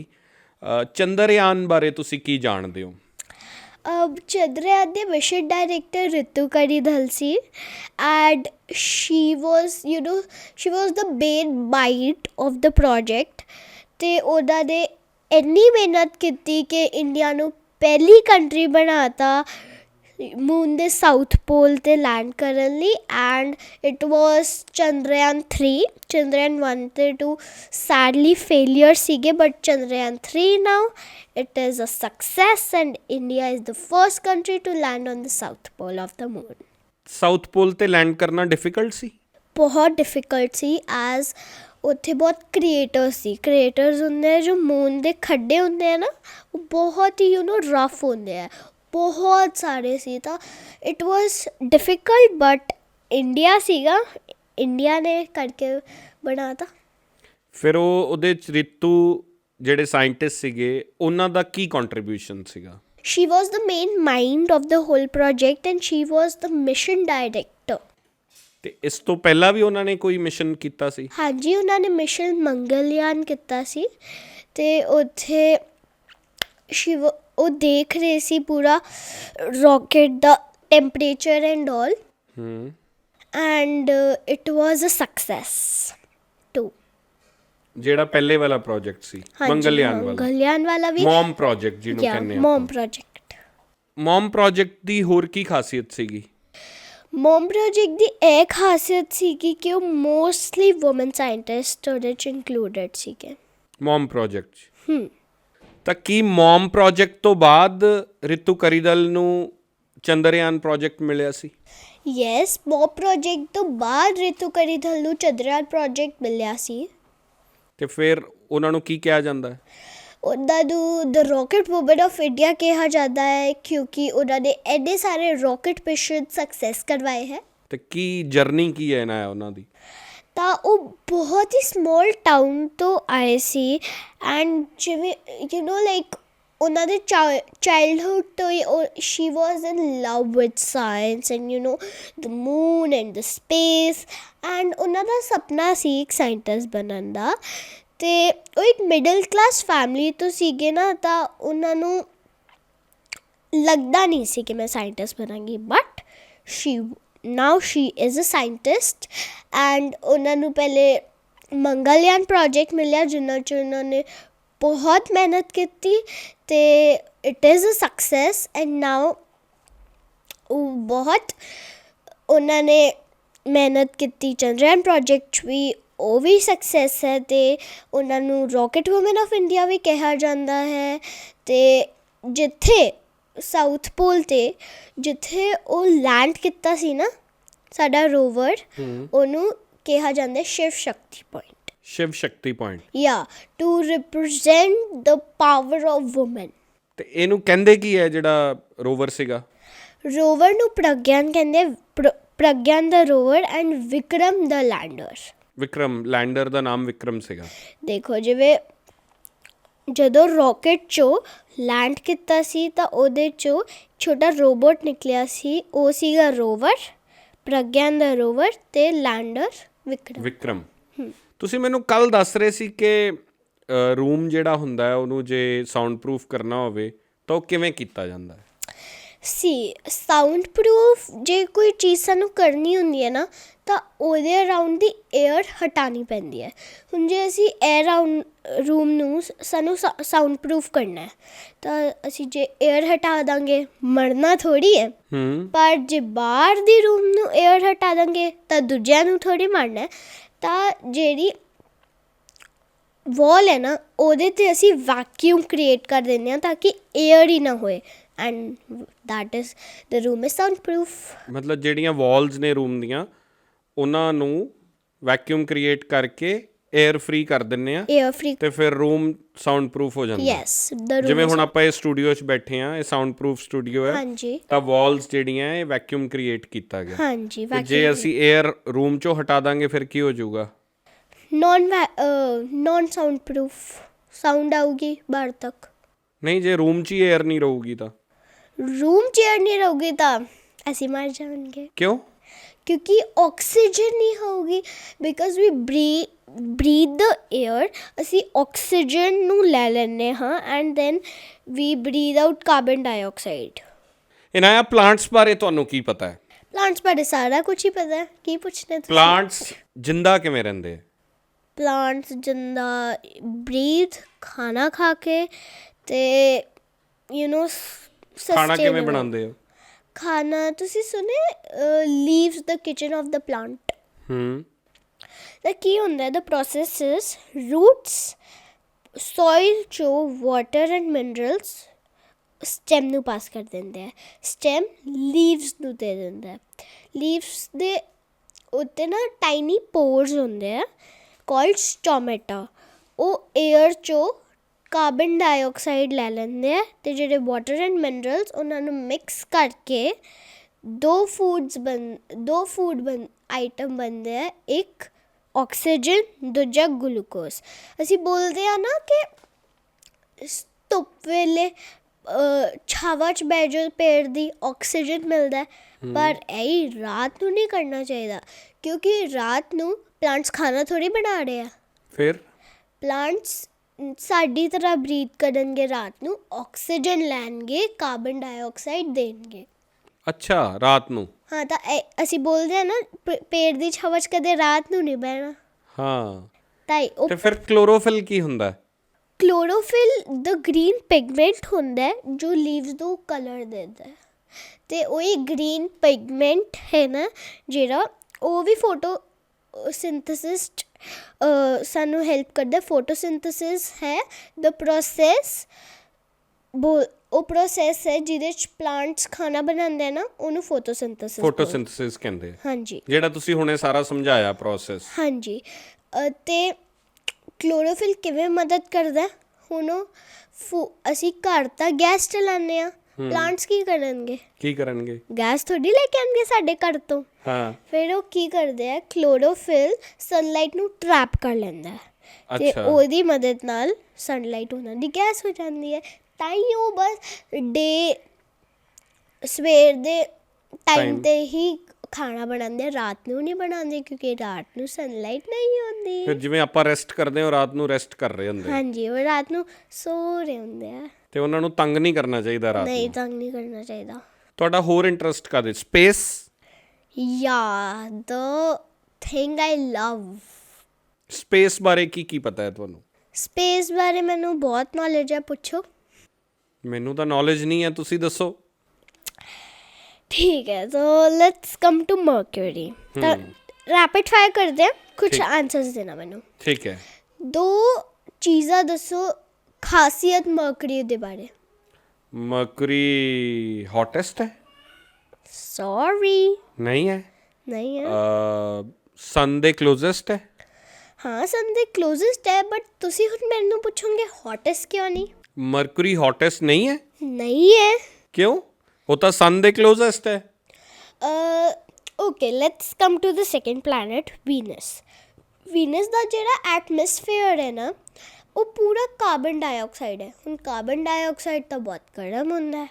ਅ, ਚੰਦਰਯਾਨ ਬਾਰੇ ਤੁਸੀਂ ਕੀ ਜਾਣਦੇ ਹੋ Um, Chandrayaan the mission director Ritu Karidhal si and she was you know she was the main mind of the project ਤੇ ਉਹਨਾਂ ਨੇ ਇੰਨੀ ਮਿਹਨਤ ਕੀਤੀ ਕਿ ਇੰਡੀਆ ਨੂੰ ਪਹਿਲੀ ਕੰਟਰੀ ਬਣਾਤਾ ਮੂਨ ਦੇ ਸਾਊਥ ਪੋਲ ਤੇ ਲੈਂਡ ਕਰਨ ਲਈ and it was Chandrayaan 3 Chandrayaan 1 ਤੇ 2 ਸੈਡਲੀ ਫੇਲਿਅਰ ਸੀਗੇ but Chandrayaan 3 now it is a success and india is the first country to land on the south pole of the moon. South pole ਤੇ land ਕਰਨਾ difficult ਸੀ? ਬਹੁਤ difficult ਸੀ as ਉੱਥੇ ਬਹੁਤ creators ਸੀ। Creators ਹੁੰਦੇ ਆ ਜੋ moon ਦੇ ਖੱਡੇ ਹੁੰਦੇ ਆ ਨਾ ਉਹ ਬਹੁਤ ਹੀ ਯੂ نو ਰਫ ਹੁੰਦੇ ਆ। ਬਹੁਤ ਸਾਰੇ ਸੀ ਤਾਂ it was difficult but India ਸੀਗਾ। ਇੰਡੀਆ ਨੇ ਕਰਕੇ ਬਣਾਤਾ ਫਿਰ ਉਹ ਉਹਦੇ 'ਚ ਰਿਤੂ ਜਿਹੜੇ ਸਾਇੰਟਿਸਟ ਸੀਗੇ ਉਹਨਾਂ ਦਾ ਕੀ ਕੰਟਰੀਬਿਊਸ਼ਨ ਸੀਗਾ? She was the main mind of the whole project and she was the mission director ਤੇ ਇਸ ਤੋਂ ਪਹਿਲਾਂ ਵੀ ਉਹਨਾਂ ਨੇ ਕੋਈ ਮਿਸ਼ਨ ਕੀਤਾ ਸੀ? ਹਾਂਜੀ ਉਹਨਾਂ ਨੇ ਮਿਸ਼ਨ ਮੰਗਲਯਾਨ ਕੀਤਾ ਸੀ। ਤੇ ਉੱਥੇ ਸ਼ਿਵ ਉਹ ਦੇਖ ਰਹੇ ਸੀ ਪੂਰਾ ਰਾਕਟ ਦਾ ਟੈਂਪਰੇਚਰ ਐਂਡ ਆਲ ਹੂੰ। And it was a success too ਜਿਹੜਾ ਪਹਿਲੇ ਵਾਲਾ ਪ੍ਰੋਜੈਕਟ ਸੀ ਮੰਗਲਯਾਨ ਵਾਲਾ। ਮੰਗਲਯਾਨ ਵਾਲਾ ਵੀ। ਮੌਮ ਪ੍ਰੋਜੈਕਟ ਜਿਹਨੂੰ ਕਹਿੰਦੇ ਮੋਮ ਆ ਪ੍ਰੋਜੈਕਟ ਮੌਮ ਪ੍ਰੋਜੈਕਟ ਦੀ ਹੋਰ ਕੀ ਖਾਸੀਅਤ ਸੀਗੀ? ਮੋਮ ਪ੍ਰੋਜੈਕਟ ਦੀ ਇਹ ਖਾਸੀਅਤ ਸੀ ਕਿ ਕਿ ਉਹ ਮੋਸਟਲੀ ਔਮਨ ਸਾਇੰਟਿਸਟ ਉਹਦੇ ਚ ਇਨਕਲੂਡਡ ਸੀਗੇ। ਮੌਮ ਪ੍ਰੋਜੈਕਟ ਹੂੰ। ਤਾਂ ਕੀ ਮੌਮ ਪ੍ਰੋਜੈਕਟ ਤੋਂ ਬਾਅਦ ਰਿਤੂ ਕਰੀਦਲ ਨੂੰ ਚੰਦਰਯਾਨ ਪ੍ਰੋਜੈਕਟ ਮਿਲਿਆ ਸੀ? ਯੈਸ ਮੋਮ ਪ੍ਰੋਜੈਕਟ ਤੋਂ ਬਾਅਦ ਰਿਤੂ ਕਰੀਧਲ ਨੂੰ ਚੰਦਰਯਾਨ ਪ੍ਰੋਜੈਕਟ ਮਿਲਿਆ ਸੀ। ਤੇ ਫਿਰ ਉਹਨਾਂ ਨੂੰ ਕੀ ਕਿਹਾ ਜਾਂਦਾ ਹੈ? ਉਹਨਾਂ ਨੂੰ the rocket woman of India ਕਿਹਾ ਜਾਂਦਾ ਹੈ ਕਿਉਂਕਿ ਉਹਨਾਂ ਨੇ ਐਡੇ ਸਾਰੇ ਰਾਕਟ ਮਿਸ਼ਨ ਸਕਸੈਸ ਕਰਵਾਏ ਹੈ। ਤੇ ਕੀ ਜਰਨੀ ਕੀ ਹੈ ਨਾ ਉਹਨਾਂ ਦੀ? ਤਾਂ ਉਹ ਬਹੁਤ ਹੀ ਸਮਾਲ ਟਾਊਨ ਤੋਂ ਆਏ ਸੀ ਐਂਡ ਜਿਵੇਂ ਯੂ نو ਲਾਈਕ ਉਹਨਾਂ ਦੇ ਚਾਈਲਡਹੂਡ ਤੋਂ ਹੀ she was in love with science and you know the moon and the space and ਉਹਨਾਂ ਦਾ ਸੁਪਨਾ ਸੀ ਇੱਕ ਸਾਇੰਟਿਸਟ ਬਣਨ ਦਾ ਤੇ ਉਹ ਇੱਕ ਮਿਡਲ ਕਲਾਸ ਫੈਮਿਲੀ ਤੋਂ ਸੀਗੇ ਨਾ ਤਾਂ ਉਹਨਾਂ ਨੂੰ ਲੱਗਦਾ ਨਹੀਂ ਸੀ ਕਿ ਮੈਂ ਸਾਇੰਟਿਸਟ ਬਣਾਂਗੀ but Shri now she is a scientist and ਉਹਨਾਂ ਨੂੰ ਪਹਿਲੇ ਮੰਗਲਯਾਨ ਪ੍ਰੋਜੈਕਟ ਮਿਲਿਆ ਜਿਨ੍ਹਾਂ ਚ ਉਹਨਾਂ ਨੇ ਬਹੁਤ ਮਿਹਨਤ ਕੀਤੀ ਤੇ it is a success and now ਉਹ ਬਹੁਤ ਉਹਨਾਂ ਨੇ ਮਿਹਨਤ ਕੀਤੀ। ਚੰਦਰਯਾਨ ਪ੍ਰੋਜੈਕਟ 'ਚ ਵੀ ਉਹ ਵੀ ਸਕਸੈਸ ਹੈ ਤੇ ਉਹਨਾਂ ਨੂੰ ਰਾਕਟ ਵੂਮਨ ਆਫ ਇੰਡੀਆ ਵੀ ਕਿਹਾ ਜਾਂਦਾ ਹੈ ਤੇ ਜਿੱਥੇ ਸਾਊਥ ਪੋਲ ਤੇ ਜਿੱਥੇ ਉਹ ਲੈਂਡ ਕੀਤਾ ਸੀ ਨਾ ਸਾਡਾ ਰੋਵਰ ਉਹਨੂੰ ਕਿਹਾ ਜਾਂਦਾ ਸ਼ਿਵ ਸ਼ਕਤੀ ਪੁਆਇੰਟ ਸ਼ਿਵ ਸ਼ਕਤੀ ਪੁਆਇੰਟ ਯਾ to represent the power of women ਤੇ ਇਹਨੂੰ ਕਹਿੰਦੇ ਕੀ ਹੈ ਜਿਹੜਾ ਰੋਵਰ ਸੀਗਾ? ਰੋਵਰ ਨੂੰ ਪ੍ਰਗਿਆਨ ਕਹਿੰਦੇ ਪ੍ਰ- ਪ੍ਰਗਿਆਨ ਦਾ ਰੋਵਰ ਐਂਡ ਵਿਕਰਮ ਦਾ ਲੈਂਡਰ ਵਿਕਰਮ ਲੈਂਡਰ ਦਾ ਨਾਮ ਵਿਕਰਮ ਸੀਗਾ। ਦੇਖੋ ਜਿਵੇਂ ਜਦੋਂ ਰਾਕਟ ਚੋਂ ਲੈਂਡ ਕੀਤਾ ਸੀ ਤਾਂ ਉਹਦੇ ਚੋਂ ਛੋਟਾ ਰੋਬੋਟ ਨਿਕਲਿਆ ਸੀ। ਉਹ ਸੀਗਾ ਰੋਵਰ ਪ੍ਰਗਿਆਨ ਦਾ ਰੋਵਰ ਤੇ ਲੈਂਡਰ ਵਿਕਰਮ। ਵਿਕਰਮ। ਤੁਸੀਂ ਮੈਨੂੰ ਕੱਲ ਦੱਸ ਰਹੇ ਸੀ ਕਿ ਰੂਮ ਜਿਹੜਾ ਹੁੰਦਾ ਹੈ ਉਹਨੂੰ ਜੇ ਸਾਊਂਡ ਪ੍ਰੂਫ ਕਰਨਾ ਹੋਵੇ ਤਾਂ ਉਹ ਕਿਵੇਂ ਕੀਤਾ ਜਾਂਦਾ ਹੈ? ਸੀ ਸਾਊਂਡ ਪ੍ਰੂਫ ਜੇ ਕੋਈ ਚੀਜ਼ ਸਾਨੂੰ ਕਰਨੀ ਹੁੰਦੀ ਹੈ ਨਾ ਤਾਂ ਉਹਦੇ ਅਰਾਊਂਡ ਦੀ 에ਅਰ ਹਟਾਣੀ ਪੈਂਦੀ ਹੈ। ਹੁਣ ਜੇ ਅਸੀਂ 에ਅਰ ਰਾਊਂਡ ਰੂਮ ਨੂੰ ਸਾਨੂੰ ਸਾਊਂਡ ਪ੍ਰੂਫ ਕਰਨਾ ਹੈ ਤਾਂ ਅਸੀਂ ਜੇ 에ਅਰ ਹਟਾ ਦਾਂਗੇ ਮਰਨਾ ਥੋੜੀ ਹੈ। ਪਰ ਜੇ ਬਾਹਰ ਦੀ ਰੂਮ ਨੂੰ 에ਅਰ ਹਟਾ ਦਾਂਗੇ ਤਾਂ ਦੂਜਿਆਂ ਨੂੰ ਥੋੜੀ ਮਾਰਨਾ ਤਾਂ ਜਿਹੜੀ ਵਾਲ ਹੈ ਨਾ ਉਹਦੇ ਤੇ ਅਸੀਂ ਵੈਕਿਊਮ ਕ੍ਰੀਏਟ ਕਰ ਦਿੰਦੇ ਹਾਂ ਤਾਂ ਕਿ 에ਅਰ ਹੀ ਨਾ ਹੋਏ। And that is the room is soundproof ਮਤਲਬ ਜਿਹੜੀਆਂ ਵਾਲਸ ਨੇ ਰੂਮ ਦੀਆਂ ਉਹਨਾਂ ਨੂੰ ਵੈਕਿਊਮ ਕ੍ਰੀਏਟ ਕਰਕੇ 에ਅਰ ਫ੍ਰੀ ਕਰ ਦਿੰਨੇ ਆ 에ਅਰ ਫ੍ਰੀ ਤੇ ਫਿਰ ਰੂਮ ਸਾਊਂਡ ਪ੍ਰੂਫ ਹੋ ਜਾਂਦਾ। ਯੈਸ ਜਿਵੇਂ ਹੁਣ ਆਪਾਂ ਇਹ ਸਟੂਡੀਓ 'ਚ ਬੈਠੇ ਆ ਇਹ ਸਾਊਂਡ ਪ੍ਰੂਫ ਸਟੂਡੀਓ ਹੈ। ਹਾਂਜੀ। ਤਾਂ ਵਾਲਸ ਜਿਹੜੀਆਂ ਇਹ ਵੈਕਿਊਮ ਕ੍ਰੀਏਟ ਕੀਤਾ ਗਿਆ। ਹਾਂਜੀ ਵੈਕਿਊਮ ਜੇ ਅਸੀਂ 에ਅਰ ਰੂਮ 'ਚੋਂ ਹਟਾ ਦਾਂਗੇ ਫਿਰ ਕੀ ਹੋ ਜਾਊਗਾ? Non non sound proof sound ਆਊਗੀ ਬਾਹਰ ਤੱਕ। ਨਹੀਂ ਜੇ ਰੂਮ 'ਚ ਹੀ 에ਅਰ ਨਹੀਂ ਰਹੂਗੀ ਤਾਂ। ਰੂਮ ਚੇਅਰ ਨਹੀਂ ਰਹੂਗੀ ਤਾਂ ਅਸੀਂ ਮਰ ਜਾਵਾਂਗੇ ਕਿਉਂ? ਕਿਉਂਕਿ ਆਕਸੀਜਨ ਨਹੀਂ ਹੋਊਗੀ। Because we breathe the air ਅਸੀਂ ਆਕਸੀਜਨ ਨੂੰ ਲੈ ਲੈਨੇ ਹਾਂ and then we breathe out carbon dioxide ਇਹਨਾਂ ਆ ਪਲਾਂਟਸ ਬਾਰੇ ਤੁਹਾਨੂੰ ਕੀ ਪਤਾ ਹੈ? ਪਲਾਂਟਸ ਬਾਰੇ ਸਾਰਾ ਕੁਝ ਹੀ ਪਤਾ ਹੈ। ਕੀ ਪੁੱਛਣਾ ਤੁਸੀਂ? ਪਲਾਂਟਸ ਜਿੰਦਾ ਕਿਵੇਂ ਰਹਿੰਦੇ? ਪਲਾਂਟਸ ਜਿੰਦਾ ਬਰੀਥ ਖਾਣਾ ਖਾ ਕੇ ਤੇ ਯੂ نو ਖਾਣਾ ਕਿਵੇਂ ਬਣਾਉਂਦੇ ਹੋ? ਖਾਣਾ ਤੁਸੀਂ ਸੁਣੇ leaves the kitchen of the plant ਹੂੰ। ਤਾਂ ਕੀ ਹੁੰਦਾ ਹੈ the process is roots soil ਚੋਂ ਵਾਟਰ ਐਂਡ ਮਿਨਰਲਸ ਸਟੈਮ ਨੂੰ ਪਾਸ ਕਰ ਦਿੰਦੇ ਆ। ਸਟੈਮ ਲੀਵਸ ਨੂੰ ਦੇ ਦਿੰਦਾ ਹੈ ਲੀਵਸ ਦੇ ਉੱਤੇ ਨਾ ਟਾਈਨੀ ਪੋਰਸ ਹੁੰਦੇ ਆ ਕਾਲਡ ਸਟੋਮੇਟਾ ਉਹ 에ਅਰ ਚੋਂ ਕਾਰਬਨ ਡਾਈਆਕਸਾਈਡ ਲੈ ਲੈਂਦੇ ਆ ਤੇ ਜਿਹੜੇ ਵਾਟਰ ਐਂਡ ਮਿਨਰਲਸ ਉਹਨਾਂ ਨੂੰ ਮਿਕਸ ਕਰਕੇ ਦੋ ਫੂਡਸ ਬਣ ਦੋ ਫੂਡ ਬਣ ਆਈਟਮ ਬਣਦੇ ਆ ਇੱਕ ਆਕਸੀਜਨ ਦੂਜਾ ਗਲੂਕੋਜ਼ ਅਸੀਂ ਬੋਲਦੇ ਆ ਨਾ ਕਿ ਧੁੱਪ ਵੇਲੇ ਛਾਵਾਂ 'ਚ ਬਹਿ ਜਾਓ ਪੇੜ ਦੀ ਆਕਸੀਜਨ ਮਿਲਦਾ। ਪਰ ਇਹ ਰਾਤ ਨੂੰ ਨਹੀਂ ਕਰਨਾ ਚਾਹੀਦਾ ਕਿਉਂਕਿ ਰਾਤ ਨੂੰ ਪਲਾਂਟਸ ਖਾਣਾ ਥੋੜੀ ਬਣਾ ਰਹੇ ਆ। ਫਿਰ? ਪਲਾਂਟਸ ਸਾਡੀ ਤਰ੍ਹਾਂ ਬਰੀਥ ਕਰਨਗੇ ਰਾਤ ਨੂੰ ਆਕਸੀਜਨ ਲੈਣਗੇ ਕਾਰਬਨ ਡਾਈਆਕਸਾਈਡ ਦੇਣਗੇ। ਅੱਛਾ ਰਾਤ ਨੂੰ? ਹਾਂ ਤਾਂ ਇਹ- ਅਸੀਂ ਬੋਲਦੇ ਆ ਨਾ ਪ- ਪੇੜ ਦੀ ਛਾਵਾਂ 'ਚ ਕਦੇ ਰਾਤ ਨੂੰ ਨਹੀਂ ਬਹਿਣਾ। ਹਾਂ। ਤਾਂ ਇਹ ਉਹ ਤੇ ਫਿਰ ਕਲੋਰੋਫਿਲ ਕੀ ਹੁੰਦਾ? ਹੈ? ਕਲੋਰੋਫਿਲ ਦ ਗ੍ਰੀਨ ਪਿਗਮੈਂਟ ਹੁੰਦਾ ਹੈ ਜੋ ਲੀਵਸ ਨੂੰ ਕਲਰ ਦਿੰਦਾ ਹੈ। ਤੇ ਉਹੀ ਗ੍ਰੀਨ ਪਿਗਮੈਂਟ ਹੈ ਨਾ ਜਿਹੜਾ ਉਹ ਵੀ ਫੋਟੋ ਸਿੰਥੇਸਿਸ ਸਾਨੂੰ ਹੈਲਪ ਕਰਦਾ ਫੋਟੋਸਿੰਥੇਸਿਸ ਹੈ ਦ ਪ੍ਰੋਸੈਸ ਉਹ ਪ੍ਰੋਸੈਸ ਹੈ ਜਿਹਦੇ ਚ ਪਲਾਂਟਸ ਖਾਣਾ ਬਣਾਉਂਦੇ ਆ ਨਾ ਉਹਨੂੰ ਫੋਟੋਸਿੰਥੇਸਿਸ ਫੋਟੋਸਿੰਥੇਸਿਸ ਕਹਿੰਦੇ ਹਾਂਜੀ। ਜਿਹੜਾ ਤੁਸੀਂ ਹੁਣੇ ਸਾਰਾ ਸਮਝਾਇਆ ਪ੍ਰੋਸੈਸ ਹਾਂਜੀ। ਤੇ ਕਲੋਰੋਫਿਲ ਕਿਵੇਂ ਮਦਦ ਕਰਦਾ? ਹੁਣ ਅਸੀਂ ਘਰ ਤਾਂ ਗੈਸ ਚਲਾਉਂਦੇ ਆ ਪਲਾਂਟਸ ਕੀ ਕਰਨਗੇ? ਕੀ ਕਰਨਗੇ? ਗੈਸ ਥੋੜੀ ਲੈ ਕੇ ਆਣਗੇ ਸਾਡੇ ਘਰ ਤੋਂ। ਹਾਂ। ਫਿਰ ਉਹ ਕੀ ਕਰਦੇ ਆ ਕਲੋਰੋਫਿਲ ਸਨਲਾਈਟ ਨੂੰ ਟਰੈਪ ਕਰ ਲੈਂਦਾ ਹੈ। ਤੇ ਅੱਛਾ। ਉਹਦੀ ਮਦਦ ਨਾਲ ਸਨਲਾਈਟ ਉਹਨਾਂ ਦੀ ਗੈਸ ਹੋ ਜਾਂਦੀ ਹੈ। ਤਾਂ ਹੀ ਉਹ ਬਸ ਡੇ ਸਵੇਰ ਦੇ ਟਾਈਮ Time. ਤੇ ਹੀ ਖਾਣਾ ਬਣਾਉਂਦੇ ਆ ਰਾਤ ਨੂੰ ਨਹੀਂ ਬਣਾਉਂਦੇ ਕਿਉਂਕਿ ਰਾਤ ਨੂੰ ਸਨਲਾਈਟ ਨਹੀਂ ਹੁੰਦੀ ਫਿਰ ਜਿਵੇਂ ਆਪਾਂ ਰੈਸਟ ਕਰਦੇ ਹਾਂ ਰਾਤ ਨੂੰ ਰੈਸਟ ਕਰ ਰਹੇ ਹੁੰਦੇ। ਹਾਂਜੀ ਉਹ ਰਾਤ ਨੂੰ ਸੋ ਰਹੇ ਹੁੰਦੇ ਆ। ਤੇ ਉਹਨਾਂ ਨੂੰ ਤੰਗ ਨਹੀਂ ਕਰਨਾ ਚਾਹੀਦਾ ਰਾਤ ਨਹੀਂ ਨੂੰ? ਤੰਗ ਨਹੀਂ ਕਰਨਾ ਚਾਹੀਦਾ। ਤੁਹਾਡਾ ਹੋਰ ਇੰਟਰਸਟ ਕਾਦੇ ਸਪੇਸ ਯਾ the thing I love space ਬਾਰੇ ਕੀ ਕੀ ਪਤਾ ਹੈ ਤੁਹਾਨੂੰ? ਸਪੇਸ ਬਾਰੇ ਮੈਨੂੰ ਬਹੁਤ ਨੌਲੇਜ ਹੈ ਪੁੱਛੋ। ਮੈਨੂੰ ਤਾਂ ਨੌਲੇਜ ਨਹੀਂ ਹੈ ਤੁਸੀਂ ਦੱਸੋ। ठीक है तो लेट्स कम टू मर्क्यूरी तो रैपिड फायर करते हैं कुछ ठीक। आंसर्स देना मैंने ਠੀਕ ਹੈ दो चीज़ा दसो खासियत मर्क्यूरी ਦੇ ਬਾਰੇ ਮਰਕਰੀ ਹੌਟੈਸਟ ਹੈ ਸੌਰੀ ਨਹੀਂ ਹੈ ਨਹੀਂ ਹੈ ਸਨ ਦੇ ਕਲੋਜ਼ੈਸਟ ਹੈ ਹਾਂ ਸਨ ਦੇ ਕਲੋਜ਼ੈਸਟ ਹੈ ਬਟ ਤੁਸੀਂ ਹੁਣ ਮੈਨੂੰ ਪੁੱਛੋਗੇ ਹੌਟੈਸਟ ਕਿਉਂ ਨਹੀਂ ਮਰਕਰੀ ਹੌਟੈਸਟ ਨਹੀਂ ਹੈ ਨਹੀਂ ਹੈ ਕਿਉਂ ਉਹ ਤਾਂ ਸਨ ਦੇ ਕਲੋਜ਼ੈਸਟ ਹੈ। Okay let's come to the second planet Venus Venus ਦਾ ਜਿਹੜਾ ਐਟਮੋਸਫੇਅਰ ਹੈ ਨਾ ਉਹ ਪੂਰਾ ਕਾਰਬਨ ਡਾਈਆਕਸਾਈਡ ਹੈ। ਹੁਣ ਕਾਰਬਨ ਡਾਈਆਕਸਾਈਡ ਤਾਂ ਬਹੁਤ ਗਰਮ ਹੁੰਦਾ ਹੈ।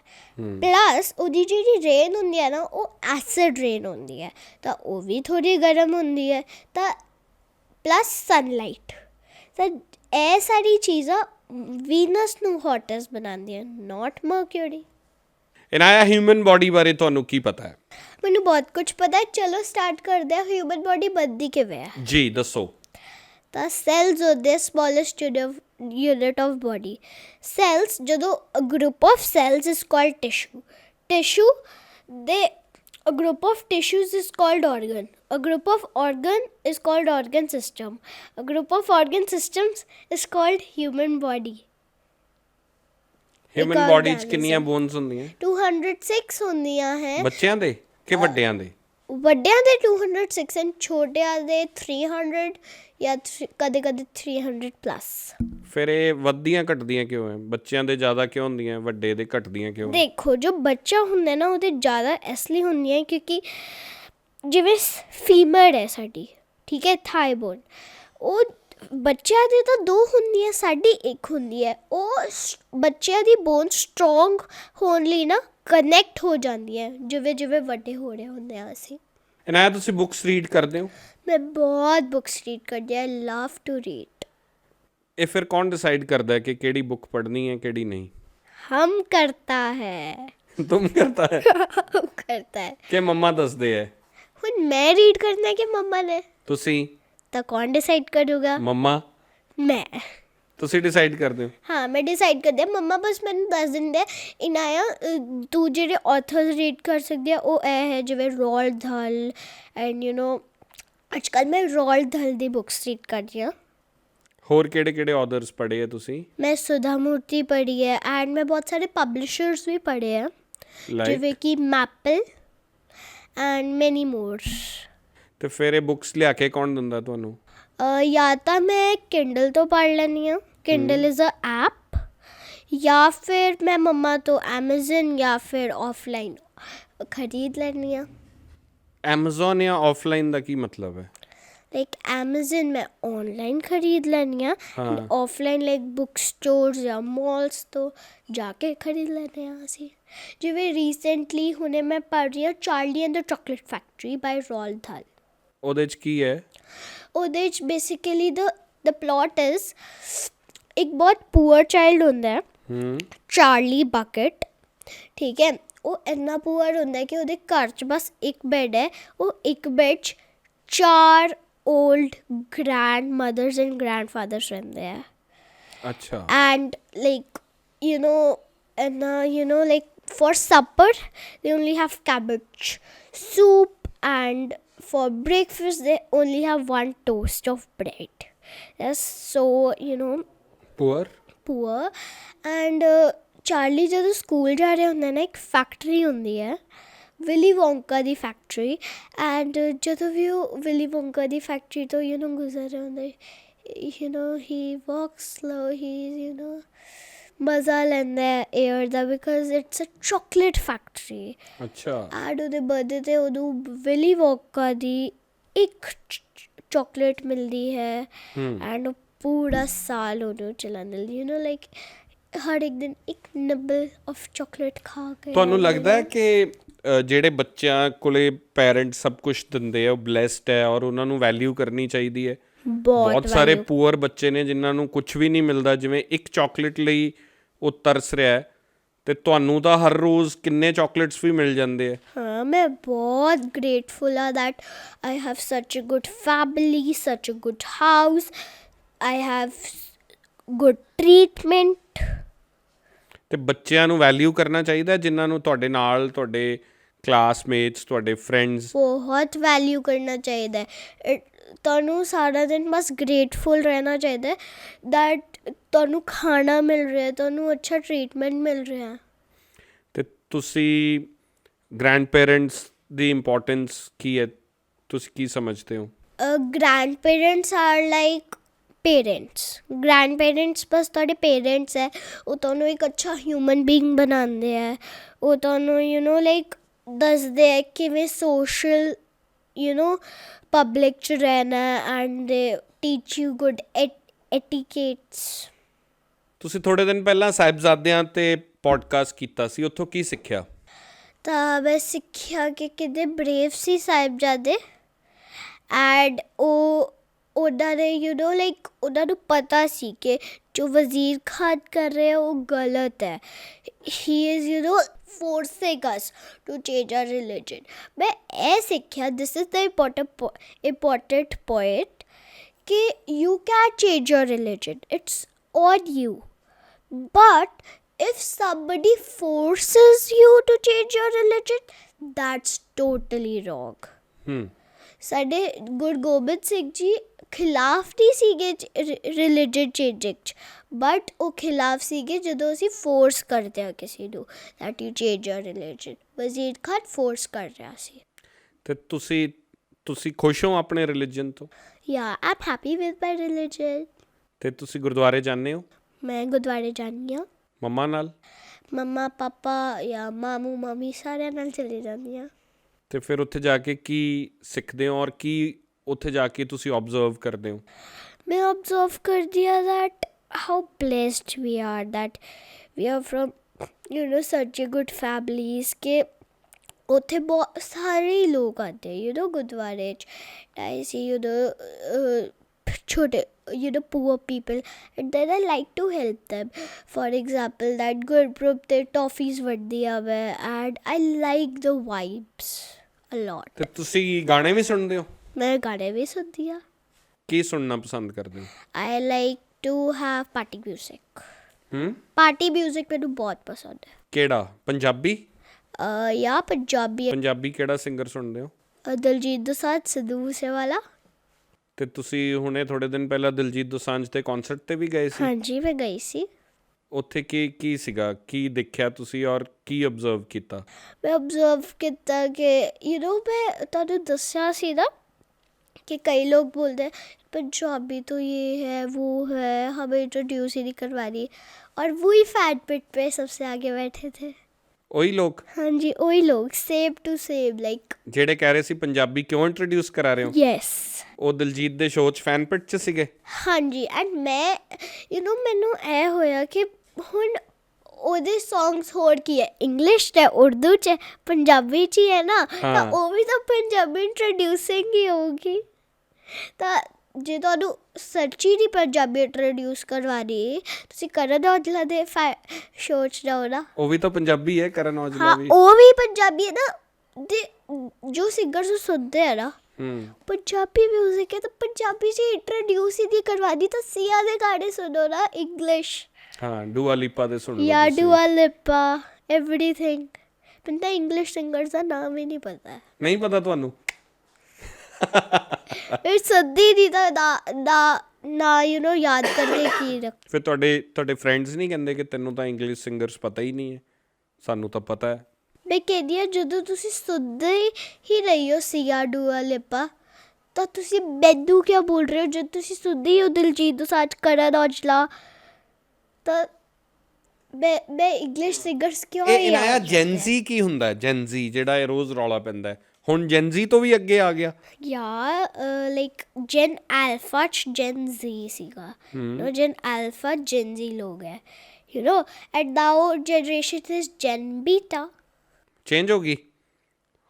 ਪਲੱਸ ਉਹਦੀ ਜਿਹੜੀ ਰੇਨ ਹੁੰਦੀ ਹੈ ਨਾ ਉਹ ਐਸਿਡ ਰੇਨ ਹੁੰਦੀ ਹੈ। ਤਾਂ ਉਹ ਵੀ ਥੋੜੀ ਗਰਮ ਹੁੰਦੀ ਹੈ। ਤਾਂ ਪਲੱਸ ਸਨਲਾਈਟ ਤਾਂ ਇਹ ਸਾਰੀ ਚੀਜ਼ਾਂ ਵੀਨਸ ਨੂੰ ਹੌਟੈਸਟ ਬਣਾਉਂਦੀਆਂ ਨਾਟ ਮਰਕਿਊਰੀ ਇਨਾਇਆ ਹਿਊਮਨ ਬਾਡੀ ਬਾਰੇ ਤੁਹਾਨੂੰ ਕੀ ਪਤਾ ਹੈ ਮੈਨੂੰ ਬਹੁਤ ਕੁਝ ਪਤਾ ਹੈ ਚਲੋ ਸਟਾਰਟ ਕਰਦੇ ਹਾਂ ਹਿਊਮਨ ਬੋਡੀ ਬਣਦੀ ਕਿਵੇਂ ਹੈ ਜੀ ਦੱਸੋ ਤਾਂ ਸੈਲਸ ਹੁੰਦੇ smallest unit of body cells ਜਦੋਂ a group of cells is called tissue tissue ਦੇ a group of tissues is called organ a group of organ is called organ system a group of organ systems is called human body human body 'ਚ। ਕਿੰਨੀਆਂ bonus ਹੁੰਦੀਆਂ? 206 ਹੁੰਦੀਆਂ ਹੈ। ਬੱਚਿਆਂ ਦੇ ਕਿ ਵੱਡਿਆਂ ਦੇ? ਵੱਡਿਆਂ ਦੇ 206 ਐਂਡ ਛੋਟਿਆਂ ਦੇ 300 ਜਾਂ ਕਦੇ ਕਦੇ 300 ਪਲੱਸ ਫਿਰ ਇਹ ਵੱਧਦੀਆਂ ਘਟਦੀਆਂ ਕਿਉਂ ਹੈ? ਬੱਚਿਆਂ ਦੇ ਜ਼ਿਆਦਾ ਕਿਉਂ ਹੁੰਦੀਆਂ? ਵੱਡੇ ਦੇ ਘਟਦੀਆਂ ਕਿਉਂ? ਦੇਖੋ ਜੋ ਬੱਚਾ ਹੁੰਦਾ ਨਾ ਉਹਦੇ ਜ਼ਿਆਦਾ ਇਸ ਲਈ ਹੁੰਦੀਆਂ ਕਿਉਂਕਿ ਜਿਵੇਂ ਫੀਮਰ ਹੈ ਸਾਡੀ ਠੀਕ ਹੈ ਥਾਈ ਬੋਨ ਉਹ ਬੱਚਿਆਂ ਦੀ ਤਾਂ ਦੋ ਹੁੰਦੀ ਹੈ ਸਾਡੀ ਇੱਕ ਹੁੰਦੀ ਹੈ। ਉਹ ਬੱਚਿਆਂ ਦੀ ਬੋਨ ਸਟਰੋਂਗ ਹੋਣ ਲਈ ਨਾ ਕਨੈਕਟ ਹੋ ਜਾਂਦੀ ਹੈ ਜਿਵੇਂ ਜਿਵੇਂ ਵੱਡੇ ਹੋ ਰਹੇ ਹੁੰਦੇ ਆ ਅਸੀਂ। ਇਨਾਇਆ ਤੁਸੀਂ ਬੁੱਕਸ ਰੀਡ ਕਰਦੇ ਹੋ? ਮੈਂ ਬਹੁਤ ਬੁੱਕਸ ਰੀਡ ਕਰਦੀ ਆ ਲਵ ਟੂ ਰੀਡ ਇਹ ਫਿਰ ਕੌਣ ਡਿਸਾਈਡ ਕਰਦਾ ਹੈ ਕਿ ਕਿਹੜੀ ਬੁੱਕ ਪੜ੍ਹਨੀ ਹੈ ਕਿਹੜੀ ਨਹੀਂ? ਹਮ ਕਰਤਾ ਹੈ। ਤੁਮ ਕਰਤਾ ਹੈ? ਕਰਤਾ ਹੈ। ਕਿ ਮੰਮਾ ਦੱਸਦੇ ਹੈ? ਹੁਣ ਮੈਂ ਰੀਡ ਕਰਨਾ ਕਿ ਮੰਮਾ ਨੇ? ਤੁਸੀਂ? ਤਾਂ ਕੌਣ ਡਿਸਾਈਡ ਕਰੂਗਾ? ਮੰਮਾ। ਮੈਂ। ਤੁਸੀਂ ਡਿਸਾਈਡ ਕਰਦੇ ਹੋ। ਹਾਂ ਮੈਂ ਡਿਸਾਈਡ ਕਰਦੀ ਹਾਂ। ਮੰਮਾ ਬਸ ਮੈਨੂੰ ਦੱਸ ਦਿੰਦੇ ਇਨਾਇਆ ਤੂੰ ਜਿਹੜੇ ਆਥਰਸ ਰੀਡ ਕਰ ਸਕਦੀ ਆ ਉਹ ਇਹ ਹੈ ਜਿਵੇਂ Roald Dahl and you know ਅੱਜ ਕੱਲ੍ਹ ਮੈਂ ਰੋਲ ਧਲ ਦੀ ਬੁੱਕਸ ਰੀਡ ਕਰਦੀ ਹਾਂ। ਹੋਰ ਕਿਹੜੇ ਕਿਹੜੇ ਆਥਰਸ ਪੜ੍ਹੇ ਹੈ ਤੁਸੀਂ? ਮੈਂ ਸੁਧਾ ਮੂਰਤੀ ਪੜ੍ਹੀ ਹੈ ਐਂਡ ਮੈਂ ਬਹੁਤ ਸਾਰੇ ਪਬਲਿਸ਼ਰਸ ਵੀ ਪੜ੍ਹੇ ਆ। ਜਿਵੇਂ ਕਿ ਮੈਪਲ ਐਂਡ ਮੈਨੀ ਮੋਰ ਤੇ ਫਿਰ ਇਹ ਬੁੱਕਸ ਲਿਆ ਕੇ ਕੌਣ ਦਿੰਦਾ ਤੁਹਾਨੂੰ? ਅ, ਜਾਂ ਤਾਂ ਮੈਂ ਕਿੰਡਲ ਤੋਂ ਪੜ੍ਹ ਲੈਂਦੀ ਹਾਂ। ਕਿੰਡਲ ਇਜ਼ ਅ ਐਪ ਜਾਂ ਫਿਰ ਮੈਂ ਮੰਮਾ ਤੋਂ Amazon ਜਾਂ ਫਿਰ ਆਫਲਾਈਨ ਖਰੀਦ ਲੈਂਦੀ ਹਾਂ। Amazon ਜਾਂ ਆਫਲਾਈਨ ਦਾ ਕੀ ਮਤਲਬ ਹੈ? ਲਾਈਕ Amazon ਮੈਂ ਆਨਲਾਈਨ ਖਰੀਦ ਲੈਂਦੀ ਹਾਂ ਹਾਂ। ਆਫਲਾਈਨ ਲਾਈਕ ਬੁੱਕ ਸਟੋਰਸ ਜਾਂ ਮਾਲਸ ਤੋਂ ਜਾ ਕੇ ਖਰੀਦ ਲੈਂਦੇ ਹਾਂ ਅਸੀਂ। ਜਿਵੇਂ ਰੀਸੈਂਟਲੀ ਹੁਣੇ ਮੈਂ ਪੜ੍ਹ ਰਹੀ ਹਾਂ Charlie and the chocolate factory by Roald Dahl ਉਹਦੇ 'ਚ ਕੀ ਹੈ? ਉਹਦੇ ਚ basically the the plot is ਇੱਕ ਬਹੁਤ ਪੂਅਰ ਚਾਈਲਡ ਹੁੰਦਾ ਹੈ। ਹੂੰ। ਚਾਰਲੀ ਬਕਟ ਠੀਕ ਹੈ? ਉਹ ਇੰਨਾ ਪੂਅਰ ਹੁੰਦਾ ਕਿ ਉਹਦੇ ਘਰ 'ਚ ਬਸ ਇੱਕ ਬੈੱਡ ਹੈ। ਉਹ ਇੱਕ ਬੈੱਡ 'ਚ ਚਾਰ old grandmothers and grandfathers ਰਹਿੰਦੇ ਆ। ਅੱਛਾ। Like you know and uh, you know like for supper they only have cabbage soup and for breakfast they only have one toast of bread that's so you know poor poor and uh, Charlie ਜਦੋਂ school ਜਾ ਰਿਹਾ ਹੁੰਦਾ ਨਾ ਇੱਕ factory ਹੁੰਦੀ ਹੈ ਵਿਲੀ Wonka ਦੀ factory and ਜਦੋਂ ਵੀ ਉਹ ਵਿਲੀ ਵੋਂਕਾ ਦੀ ਫੈਕਟਰੀ ਤੋਂ ਯੂ نو ਗੁਜ਼ਰ ਰਿਹਾ ਹੁੰਦਾ you know he walks slow he you know bazaar in their area because it's a chocolate factory. ਅੱਛਾ। ਐਡ ਉਹਦੇ ਬਰਥਡੇ ਤੇ ਉਦੋਂ ਵਿਲੀ ਵੋਕਾ ਦੀ ਇੱਕ ਚਾਕਲੇਟ ਮਿਲਦੀ ਹੈ। ਐਂਡ ਪੂਰਾ ਸਾਲ ਉਹਨੂੰ ਚਲਾਉਂਦੇ ਯੂ نو ਲਾਈਕ ਹਰ ਇੱਕ ਦਿਨ ਇੱਕ ਨਬਲ ਆਫ ਚਾਕਲੇਟ ਖਾ ਕੇ ਤੁਹਾਨੂੰ ਲੱਗਦਾ ਹੈ ਕਿ ਜਿਹੜੇ ਬੱਚਿਆਂ ਕੋਲੇ ਪੈਰੈਂਟਸ ਸਭ ਕੁਝ ਦਿੰਦੇ ਆ ਉਹ ਬlesed ਹੈ ਔਰ ਉਹਨਾਂ ਨੂੰ ਵੈਲਿਊ ਕਰਨੀ ਚਾਹੀਦੀ ਹੈ? ਬਹੁਤ ਬਹੁਤ ਸਾਰੇ ਪੂਅਰ ਬੱਚੇ ਨੇ ਜਿਨ੍ਹਾਂ ਨੂੰ ਕੁਝ ਵੀ ਨਹੀਂ ਮਿਲਦਾ ਜਿਵੇਂ ਇੱਕ ਚਾਕਲੇਟ ਲਈ ਉਹ ਤਰਸ ਰਿਹਾ ਹੈ ਤੇ ਤੁਹਾਨੂੰ ਤਾਂ ਹਰ ਰੋਜ਼ ਕਿੰਨੇ ਚਾਕਲੇਟਸ ਵੀ ਮਿਲ ਜਾਂਦੇ ਆ ਹਾਂ ਮੈਂ ਬਹੁਤ ਗ੍ਰੇਟਫੁਲ ਆ that I have such a good family, such a good house. I have good treatment. ਤੇ ਬੱਚਿਆਂ ਨੂੰ ਵੈਲਿਊ ਕਰਨਾ ਚਾਹੀਦਾ ਜਿਨ੍ਹਾਂ ਨੂੰ ਤੁਹਾਡੇ ਨਾਲ ਤੁਹਾਡੇ ਕਲਾਸਮੇਟਸ ਤੁਹਾਡੇ ਫਰੈਂਡਸ ਬਹੁਤ ਵੈਲਿਊ ਕਰਨਾ ਚਾਹੀਦਾ ਤੁਹਾਨੂੰ ਸਾਰਾ ਦਿਨ ਬਸ ਗ੍ਰੇਟਫੁਲ ਰਹਿਣਾ ਚਾਹੀਦਾ that ਤੁਹਾਨੂੰ ਖਾਣਾ ਮਿਲ ਰਿਹਾ ਹੈ ਤੁਹਾਨੂੰ ਅੱਛਾ ਟ੍ਰੀਟਮੈਂਟ ਮਿਲ ਰਿਹਾ ਹੈ ਤੇ ਤੁਸੀਂ ਗ੍ਰੈਂਡ ਪੇਰੈਂਟਸ ਦੀ ਇੰਪੋਰਟੈਂਸ ਕੀ ਹੈ ਤੁਸੀਂ ਕੀ ਸਮਝਦੇ ਹੋ uh, grandparents are like parents grandparents ਬਸ ਤੁਹਾਡੇ ਪੇਰੈਂਟਸ ਹੈ ਉਹ ਤੁਹਾਨੂੰ ਇੱਕ ਅੱਛਾ ਹਿਊਮਨ ਬੀਇੰਗ ਬਣਾਉਂਦੇ ਹੈ ਉਹ ਤੁਹਾਨੂੰ ਯੂ نو ਲਾਈਕ ਦੱਸਦੇ ਹੈ ਕਿਵੇਂ ਸੋਸ਼ਲ ਯੂ نو ਪਬਲਿਕ ਚ ਰਹਿਣਾ and they teach you good etiquettes ਤੁਸੀਂ ਥੋੜੇ ਦਿਨ ਪਹਿਲਾਂ ਸਾਹਿਬਜ਼ਾਦਿਆਂ ਤੇ ਪੋਡਕਾਸਟ ਕੀਤਾ ਸੀ ਉੱਥੋਂ ਕੀ ਸਿੱਖਿਆ ਤਾਂ ਮੈਂ ਸਿੱਖਿਆ ਕਿ ਕਿਤੇ ਬਰੇਵ ਸੀ ਸਾਹਿਬਜ਼ਾਦੇ ਐਂਡ ਉਹ ਉਹਨਾਂ ਨੇ ਯੂ نو ਲਾਈਕ ਉਹਨਾਂ ਨੂੰ ਪਤਾ ਸੀ ਕਿ ਜੋ ਵਜ਼ੀਰ ਖਾਨ ਕਰ ਰਿਹਾ ਉਹ ਗਲਤ ਹੈ he is you know forcing us to change our religion ਮੈਂ ਇਹ ਸਿੱਖਿਆ this is the important po- important point ਕਿ you can change your religion it's on you but if somebody forces you to change your religion that's totally wrong ਹੂੰ ਸਾਡੇ ਗੁਰੂ ਗੋਬਿੰਦ ਸਿੰਘ ਜੀ ਖਿਲਾਫ ਨਹੀਂ ਸੀਗੇ religion changing ਚ ਬਟ ਉਹ ਖਿਲਾਫ ਸੀਗੇ ਜਦੋਂ ਅਸੀਂ ਫੋਰਸ ਕਰਦੇ ਆ ਕਿਸੇ ਨੂੰ that you change your religion Wazir Khan force ਕਰ ਰਿਹਾ ਸੀ ਤੇ ਤੁਸੀਂ ਤੁਸੀਂ ਖੁਸ਼ ਹੋ ਆਪਣੇ ਰਿਲੀਜੀਅਨ ਤੋਂ? ਯਾ I'm happy with my religion ਤੇ ਤੁਸੀਂ ਗੁਰਦੁਆਰੇ ਜਾਂਦੇ ਹੋ? ਮੈਂ ਗੁਰਦੁਆਰੇ ਜਾਂਦੀ ਹਾਂ। ਮੰਮਾ ਨਾਲ? ਮੰਮਾ ਪਾਪਾ ਜਾਂ ਮਾਮੂ ਮਾਮੀ ਸਾਰਿਆਂ ਨਾਲ ਚਲੇ ਜਾਂਦੀ ਹਾਂ। ਤੇ ਫਿਰ ਉੱਥੇ ਜਾ ਕੇ ਕੀ ਸਿੱਖਦੇ ਹੋ ਔਰ ਕੀ ਉੱਥੇ ਜਾ ਕੇ ਤੁਸੀਂ ਆਬਜ਼ਰਵ ਕਰਦੇ ਹੋ? ਮੈਂ observe ਕਰਦੀ ਹਾਂ that how blessed we are that we are from you know such a good families ਕਿ ਉੱਥੇ ਬਹੁਤ ਸਾਰੇ ਹੀ ਲੋਕ ਆਉਂਦੇ ਯੂ نو ਗੁਰਦੁਆਰੇ ਚ ਆਈ ਸੀ ਯੂ نو ਛੋਟੇ you know poor people and then I like to help them for example that Gurpurab ਤੇ toffees ਵੰਡਦੀਆਂ ਮੈਂ and I like the vibes a lot ਤੇ ਤੁਸੀਂ ਗਾਣੇ ਵੀ ਸੁਣਦੇ ਹੋ ਮੈਂ ਗਾਣੇ ਵੀ ਸੁਣਦੀ ਹਾਂ ਕੀ ਸੁਣਨਾ ਪਸੰਦ ਕਰਦੇ ਹੋ I like to have party music. ਹੂੰ ਪਾਰਟੀ 뮤직 ਮੈਨੂੰ ਬਹੁਤ ਪਸੰਦ ਹੈ ਕਿਹੜਾ ਪੰਜਾਬੀ ਅ ਜਾਂ ਪੰਜਾਬੀ ਪੰਜਾਬੀ ਕਿਹੜਾ ਸਿੰਗਰ ਸੁਣਦੇ ਹੋ ਅ, ਦਲਜੀਤ ਦੋਸਾਂਝ ਸਿੱਧੂ ਮੂਸੇਵਾਲਾ ਤੇ ਤੁਸੀਂ ਹੁਣੇ ਥੋੜੇ ਦਿਨ ਪਹਿਲਾਂ ਦਿਲਜੀਤ ਦੋਸਾਂਝ ਤੇ ਕਨਸਰਟ ਤੇ ਵੀ ਗਏ ਸੀ ਹਾਂਜੀ ਮੈਂ ਗਈ ਸੀ ਉੱਥੇ ਕੀ ਕੀ ਸੀਗਾ ਕੀ ਦੇਖਿਆ ਤੁਸੀਂ ਔਰ ਕੀ ਆਬਜ਼ਰਵ ਕੀਤਾ ਮੈਂ ਆਬਜ਼ਰਵ ਕੀਤਾ ਕਿ ਯੂ نو ਮੈਂ ਤੁਹਾਨੂੰ ਦੱਸਿਆ ਸੀ ਨਾ कि कई लोग बोलते हैं पंजाबी तो ये है वो है हमें इंट्रोड्यूस ही नहीं करवा रही और वही फैट पिट पे सबसे आगे बैठे थे ਉਹੀ ਲੋਕ। ਹਾਂਜੀ ਉਹੀ ਲੋਕ ਸੇਵ ਟੂ ਸੇਵ ਲਾਈਕ ਜਿਹੜੇ ਕਹਿ ਰਹੇ ਸੀ ਪੰਜਾਬੀ ਕਿਉਂ ਇੰਟਰੋਡਿਊਸ ਕਰਾ ਰਹੇ ਹੋ? ਯੈਸ ਉਹ ਦਿਲਜੀਤ ਦੇ ਸ਼ੋਅ 'ਚ ਫੈਨ ਪਿਟ 'ਚ ਸੀਗੇ। ਹਾਂਜੀ ਐਂਡ ਮੈਂ ਯੂ نو ਮੈਨੂੰ ਐ ਹੋਇਆ ਕਿ ਹੁਣ ਉਹਦੇ ਸੌਂਗਸ ਹੋਰ ਕੀ ਹੈ ਇੰਗਲਿਸ਼ ਤੇ ਉਰਦੂ ਚ ਪੰਜਾਬੀ ਚ ਹੀ ਹੈ ਨਾ। ਤਾਂ ਉਹ ਵੀ ਤਾਂ ਪੰਜਾਬੀ ਇੰਟਰੋਡਿਊਸਿੰਗ ਹੀ ਹੋਊਗੀ। ਤਾਂ ਜੇ ਤੁਹਾਨੂੰ ਸੱਚੀ ਦੀ ਪੰਜਾਬੀ ਇੰਟਰੋਡਿਊਸ ਕਰਵਾਣੀ ਤੁਸੀਂ ਕਰਨ ਔਜਲਾ ਦੇ ਸ਼ੋਅ ਚ ਜਾਓ ਨਾ ਉਹ ਵੀ ਤਾਂ ਪੰਜਾਬੀ ਹੈ ਕਰਨ ਔਜਲਾ ਹਾਂ ਵੀ ਉਹ ਵੀ ਪੰਜਾਬੀ ਹੈ ਨਾ ਦੇ ਜੋ ਸਿੰਗਰਸ ਸੁਣਦੇ ਆ ਨਾ ਹੂੰ ਪੰਜਾਬੀ 뮤직 ਹੈ ਤਾਂ ਪੰਜਾਬੀ ਚ ਇੰਟਰੋਡਿਊਸ ਹੀ ਨਹੀਂ ਕਰਵਾਦੀ ਤਾਂ ਸੀਆ ਦੇ ਗਾਣੇ ਸੁਣੋ ਨਾ ਇੰਗਲਿਸ਼ ਹਾਂ ਡੂਆ ਲਿਪਾ ਦੇ ਸੁਣ ਲਓ ਜਾਂ ਤੁਸੀਂ। ਡੂਆ ਲਿਪਾ एवरीथिंग ਮੈਨੂੰ ਤਾਂ ਇੰਗਲਿਸ਼ ਸਿੰਗਰਸ ਦਾ ਨਾਮ ਹੀ ਨਹੀਂ ਪਤਾ ਹੈ ਨਹੀਂ ਪਤਾ ਤੁਹਾਨੂੰ ਫਿਰ ਸੱਦੀ ਦੀ ਤਾਂ ਨਾ ਨਾ ਯੂ نو ਯਾਦ ਕਰਕੇ ਕੀ ਰੱਖ ਫਿਰ ਤੁਹਾਡੇ ਤੁਹਾਡੇ ਫਰੈਂਡਸ ਨਹੀਂ ਕਹਿੰਦੇ ਕਿ ਤੈਨੂੰ ਤਾਂ ਇੰਗਲਿਸ਼ ਸਿੰਗਰਸ ਪਤਾ ਹੀ ਨਹੀਂ ਹੈ? ਸਾਨੂੰ ਤਾਂ ਪਤਾ ਹੈ। ਮੈਂ ਕਹਿੰਦੀ ਹਾਂ ਜਦੋਂ ਤੁਸੀਂ ਸੁਣਦੇ ਹੀ ਰਹੀ ਹੋ ਸੀਆ ਡੂਆ ਲਿਪਾ ਤਾਂ ਤੁਸੀਂ ਮੈਨੂੰ ਕਿਉਂ ਬੋਲ ਰਹੇ ਹੋ? ਜਦ ਤੁਸੀਂ ਸੁਣਦੇ ਹੀ ਹੋ ਦਿਲਜੀਤ ਦੋਸਾਂਝ ਕਰਨ ਔਜਲਾ ਤਾਂ ਮੈਂ ਮੈਂ ਇੰਗਲਿਸ਼ ਸਿੰਗਰਸ ਕਿਉਂ ਇਹ ਇਨਾਇਆ ਯਾਦ ਜੈਨਜ਼ੀ ਕੀ ਹੁੰਦਾ? ਹੈ ਜੈਨਜ਼ੀ ਜਿਹੜਾ ਇਹ ਰੋਜ਼ ਰੌਲਾ ਪੈਂਦਾ ਹੈ। ਹੁਣ ਜੈਨਜ਼ੀ ਤੋਂ ਵੀ ਅੱਗੇ ਆ ਗਿਆ uh, like Gen Alpha ch Gen Z ਸੀਗਾ know Gen Alpha Gen Z ਲੋਗ ਹੈ you know and now generation is Gen Beta change ਹੋ ਗਈ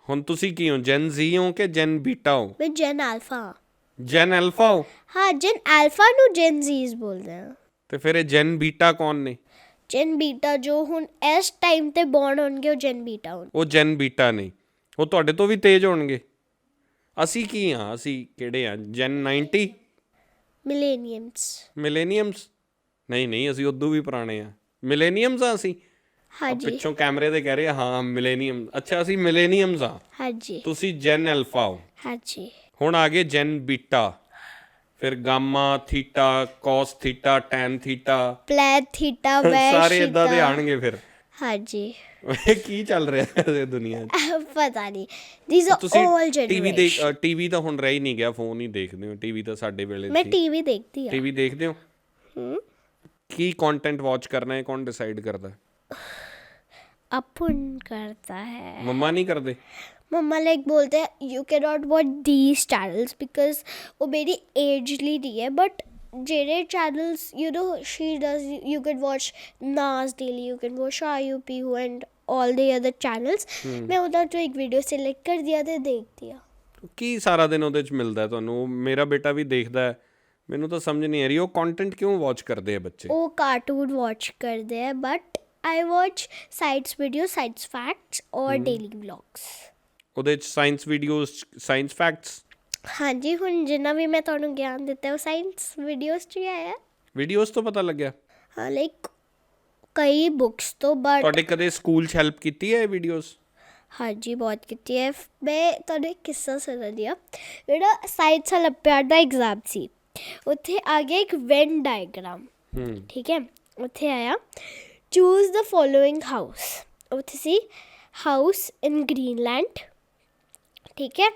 ਹੁਣ ਤੁਸੀਂ ਕੀ ਹੋ ਜੈਨਜ਼ੀ ਹੋ ਕਿ ਜੈਨ ਬੀਟਾ ਹੋ ਮੈਂ Alpha ਹਾਂ। ਜੈਨ ਅਲਫਾ ਹੋ ਹਾਂ Gen Alpha ਨੂੰ Gen Z's ਬੋਲਦੇ ਆ ਤੇ ਫਿਰ ਇਹ ਜੈਨ ਬੀਟਾ ਕੌਣ ਨੇ Gen Beta ਜੋ ਹੁਣ ਇਸ ਟਾਈਮ ਤੇ ਬੌਰਨ ਹੋਣਗੇ ਉਹ Gen Beta ਹੋਣ ਉਹ ਜੈਨ ਬੀਟਾ ਨੇ ਉਹ ਤੁਹਾਡੇ ਤੋਂ ਵੀ ਤੇਜ਼ ਹੋਣਗੇ। ਅਸੀਂ ਕੀ ਆ ਅਸੀਂ ਕਿਹੜੇ ਆ ਜੈਨ 90 millenniums ਮਿਲੇਨੀਅਮਸ ਨਹੀਂ ਨਹੀਂ ਅਸੀਂ ਉਦੋਂ ਵੀ ਪੁਰਾਣੇ ਆ ਮਿਲੇਨੀਅਮਸ ਆ ਅਸੀਂ? ਹਾਂਜੀ। ਪਿੱਛੋਂ ਕੈਮਰੇ ਤੇ ਕਹਿ ਰਹੇ ਆ, ਹਾਂ ਮਿਲੇਨੀਅਮ ਅੱਛਾ ਅਸੀਂ ਮਿਲੇਨੀਅਮਸ ਆ ਹਾਂਜੀ। ਤੁਸੀਂ ਜੈਨ ਅਲਫਾ ਹੋ। ਹਾਂਜੀ। ਹੁਣ ਆ ਗਏ ਜੈਨ ਬੀਟਾ ਫਿਰ gamma theta cos theta tan theta plan theta ਵੈ ਸਾਰੇ ਇਦਾਂ ਦੇ ਆਣਗੇ ਫਿਰ। ਹਾਂਜੀ। ਕੀ ਚੱਲ ਰਿਹਾ ਹੈ ਇਸ ਦੁਨੀਆ 'ਚ ਪਤਾ ਨਹੀਂ these are ਤੁਸੀਂ all ਟੀਵੀ ਦੇ generation ਟੀਵੀ ਤਾਂ ਹੁਣ ਰਹਿ ਹੀ ਨਹੀਂ ਗਿਆ ਫੋਨ ਹੀ ਦੇਖਦੇ ਹੋ ਟੀਵੀ ਤਾਂ ਸਾਡੇ ਵੇਲੇ ਮੈਂ ਸੀ ਟੀਵੀ ਦੇਖਦੀ ਆ ਟੀਵੀ ਦੇਖਦੇ ਹੋ ਹੂੰ ਕੀ ਕੰਟੈਂਟ ਵਾਚ ਕਰਨਾ ਹੈ ਕੌਣ ਡਿਸਾਈਡ ਕਰਦਾ अपन करता है ਮੰਮਾ ਨਹੀਂ ਕਰਦੇ मम्मा लाइक बोलते हैं you can not watch these channels because वो मेरी एजली नहीं है बट ਜਿਹੜੇ channels you know she does you can watch Nas daily you can watch IUPU and all the other channels. Hmm. ਮੈਂ ਉਹਦਾ ਤੋਂ ਇੱਕ ਵੀਡੀਓ ਸਿਲੈਕਟ ਕਰ ਦਿਆ ਤੇ ਦੇਖਦੀ ਆ। ਕੀ ਸਾਰਾ ਦਿਨ ਉਹਦੇ ਚ ਮਿਲਦਾ ਤੁਹਾਨੂੰ? ਮੇਰਾ ਬੇਟਾ ਵੀ ਦੇਖਦਾ ਹੈ। ਮੈਨੂੰ ਤਾਂ ਸਮਝ ਨਹੀਂ ਆ ਰਹੀ ਉਹ ਕੰਟੈਂਟ ਕਿਉਂ ਵਾਚ ਕਰਦੇ ਆ ਬੱਚੇ? ਉਹ ਕਾਰਟੂਨ ਵਾਚ ਕਰਦੇ ਆ but I watch sites video sites facts ਔਰ ਡੇਲੀ ਵਲੌਗਸ ਉਹਦੇ ਚ ਸਾਇੰਸ ਵੀਡੀਓਜ਼ ਸਾਇੰਸ ਫੈਕਟਸ ਹਾਂਜੀ ਹੁਣ ਜਿੰਨਾ ਵੀ ਮੈਂ ਤੁਹਾਨੂੰ ਗਿਆਨ ਦਿੱਤਾ ਉਹ ਸਾਇੰਸ ਵੀਡੀਓਜ਼ 'ਚ ਆਇਆ। ਵੀਡੀਓਜ਼ ਤੋਂ ਪਤਾ ਲੱਗਿਆ? ਹਾਂ ਲਾਈਕ ਕਈ ਬੁੱਕਸ ਤੋਂ ਬਟ ਤੁਹਾਡੇ ਕਦੇ ਸਕੂਲ 'ਚ ਹੈਲਪ ਕੀਤੀ ਹੈ ਇਹ ਵੀਡੀਓਜ਼ ਹਾਂਜੀ ਬਹੁਤ ਕੀਤੀ ਹੈ। ਮੈਂ ਤੁਹਾਨੂੰ ਇੱਕ ਕਿੱਸਾ ਸੁਣਾਉਂਦੀ ਆ ਮੇਰਾ ਸਾਇੰਸ ਵਾਲਾ ਪਿਆਰ ਦਾ ਐਗਜ਼ਾਮ ਸੀ ਉੱਥੇ ਆ ਗਿਆ ਇੱਕ ਵੈਨ ਡਾਇਗ੍ਰਾਮ ਠੀਕ ਹੈ? ਉੱਥੇ ਆਇਆ ਚੂਜ਼ ਦ ਫੋਲੋਇੰਗ ਹਾਊਸ ਉੱਥੇ ਸੀ ਹਾਊਸ ਇਨ ਗ੍ਰੀਨਲੈਂਡ ਠੀਕ ਹੈ?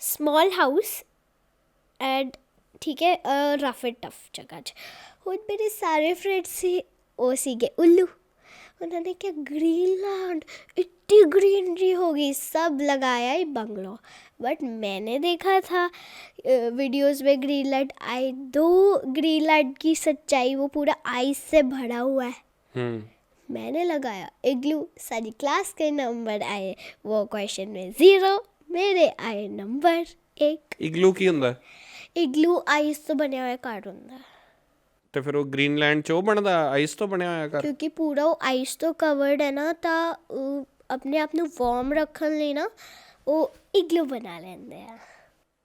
स्मॉल हाउस एंड ठीक है रफ एंड टफ जगह और मेरे सारे फ्रेंड्स से वो गए। उल्लू उन्होंने क्या ग्रीनलैंड इतनी ग्रीनरी होगी सब लगाया ही बंगलो। बट मैंने देखा था वीडियोस में ग्रीनलैंड आई दो ग्रीनलैंड की सच्चाई वो पूरा आइस से भरा हुआ है। hmm. मैंने लगाया। इग्लू सारी क्लास के नंबर आए। वो क्वेश्चन में ज़ीरो ਮੇਰੇ ਆਏ ਨੰਬਰ 1 ਇਗਲੂ ਕੀ ਹੁੰਦਾ? ਇਗਲੂ ਆਈਸ ਤੋਂ ਬਣਿਆ ਹੋਇਆ ਘਰ ਹੁੰਦਾ। ਤੇ ਫਿਰ ਉਹ ਗ੍ਰੀਨਲੈਂਡ ਚ ਉਹ ਬਣਦਾ ਆਈਸ ਤੋਂ ਬਣਿਆ ਹੋਇਆ ਘਰ? ਕਿਉਂਕਿ ਪੂਰਾ ਉਹ ਆਈਸ ਤੋਂ ਕਵਰਡ ਹੈ ਨਾ ਤਾਂ ਆਪਣੇ ਆਪ ਨੂੰ ਵਾਰਮ ਰੱਖਣ ਲਈ ਨਾ ਉਹ ਇਗਲੂ ਬਣਾ ਲੈਂਦੇ ਆ।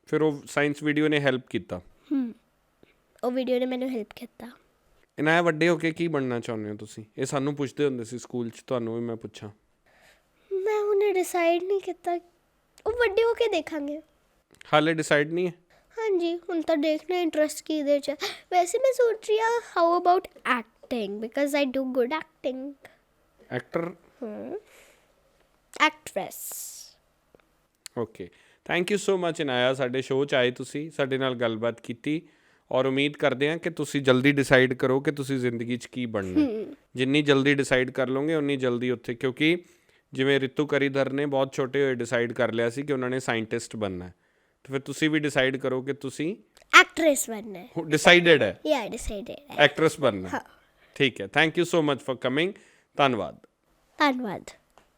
ਫਿਰ ਉਹ ਸਾਇੰਸ ਵੀਡੀਓ ਨੇ ਹੈਲਪ ਕੀਤਾ? ਹੂੰ। ਉਹ ਵੀਡੀਓ ਨੇ ਮੈਨੂੰ ਹੈਲਪ ਕੀਤਾ। ਇਹਨਾਂ ਵੱਡੇ ਹੋ ਕੇ ਕੀ ਬਣਨਾ ਚਾਹੁੰਦੇ ਹੋ ਤੁਸੀਂ? ਇਹ ਸਾਨੂੰ ਪੁੱਛਦੇ ਹੁੰਦੇ ਸੀ ਸਕੂਲ 'ਚ ਤੁਹਾਨੂੰ ਵੀ ਮੈਂ ਪੁੱਛਾਂ। ਮੈਂ ਉਹਨੇ ਡਿਸਾਈਡ ਨਹੀਂ ਕੀਤਾ ਉਹ ਵੱਡੇ ਹੋ ਕੇ ਦੇਖਾਂਗੇ। ਹਾਲੇ ਡਿਸਾਈਡ ਨਹੀਂ ਹੈ? ਹਾਂਜੀ ਹੁਣ ਤਾਂ ਦੇਖਣਾ ਇੰਟਰਸਟ ਕੀ ਦੇ ਚ। ਹੈ। ਵੈਸੇ ਮੈਂ ਸੋਚ ਰਹੀ ਹਾਂ how about acting because I do good acting actor actress okay thank you so much Inaaya ਸਾਡੇ ਸ਼ੋਅ 'ਚ ਆਏ ਤੁਸੀਂ ਸਾਡੇ ਨਾਲ ਗੱਲਬਾਤ ਕੀਤੀ। ਔਰ ਉਮੀਦ ਕਰਦੇ ਹਾਂ ਕਿ ਤੁਸੀਂ ਜਲਦੀ ਡਿਸਾਈਡ ਕਰੋ ਕਿ ਤੁਸੀਂ ਜ਼ਿੰਦਗੀ 'ਚ ਕੀ ਬਣਨਾ ਹੈ। ਜਿੰਨੀ ਜਲਦੀ ਡਿਸਾਈਡ ਕਰ ਲਓਗੇ ਉਨੀ ਜਲਦੀ ਉੱਥੇ ਕਿਉਂਕਿ ਜਿਵੇਂ ਰਿਤੂ ਕਰੀਧਰ ਨੇ ਬਹੁਤ ਛੋਟੇ ਹੋਏ ਡਿਸਾਈਡ ਕਰ ਲਿਆ ਸੀ ਕਿ ਉਹਨਾਂ ਨੇ ਸਾਇੰਟਿਸਟ ਬਣਨਾ ਹੈ। ਤੇ ਫਿਰ ਤੁਸੀਂ ਵੀ ਡਿਸਾਈਡ ਕਰੋ ਕਿ ਤੁਸੀਂ ਐਕਟ੍ਰੈਸ ਬਣਨਾ ਹੈ। ਡਿਸਾਈਡਡ ਹੈ? ਯਾ ਡਿਸਾਈਡਡ ਐਕਟਰੈਸ ਬਣਨਾ ਹੈ। ਠੀਕ ਹੈ। Thank you so much for coming ਧੰਨਵਾਦ। ਧੰਨਵਾਦ।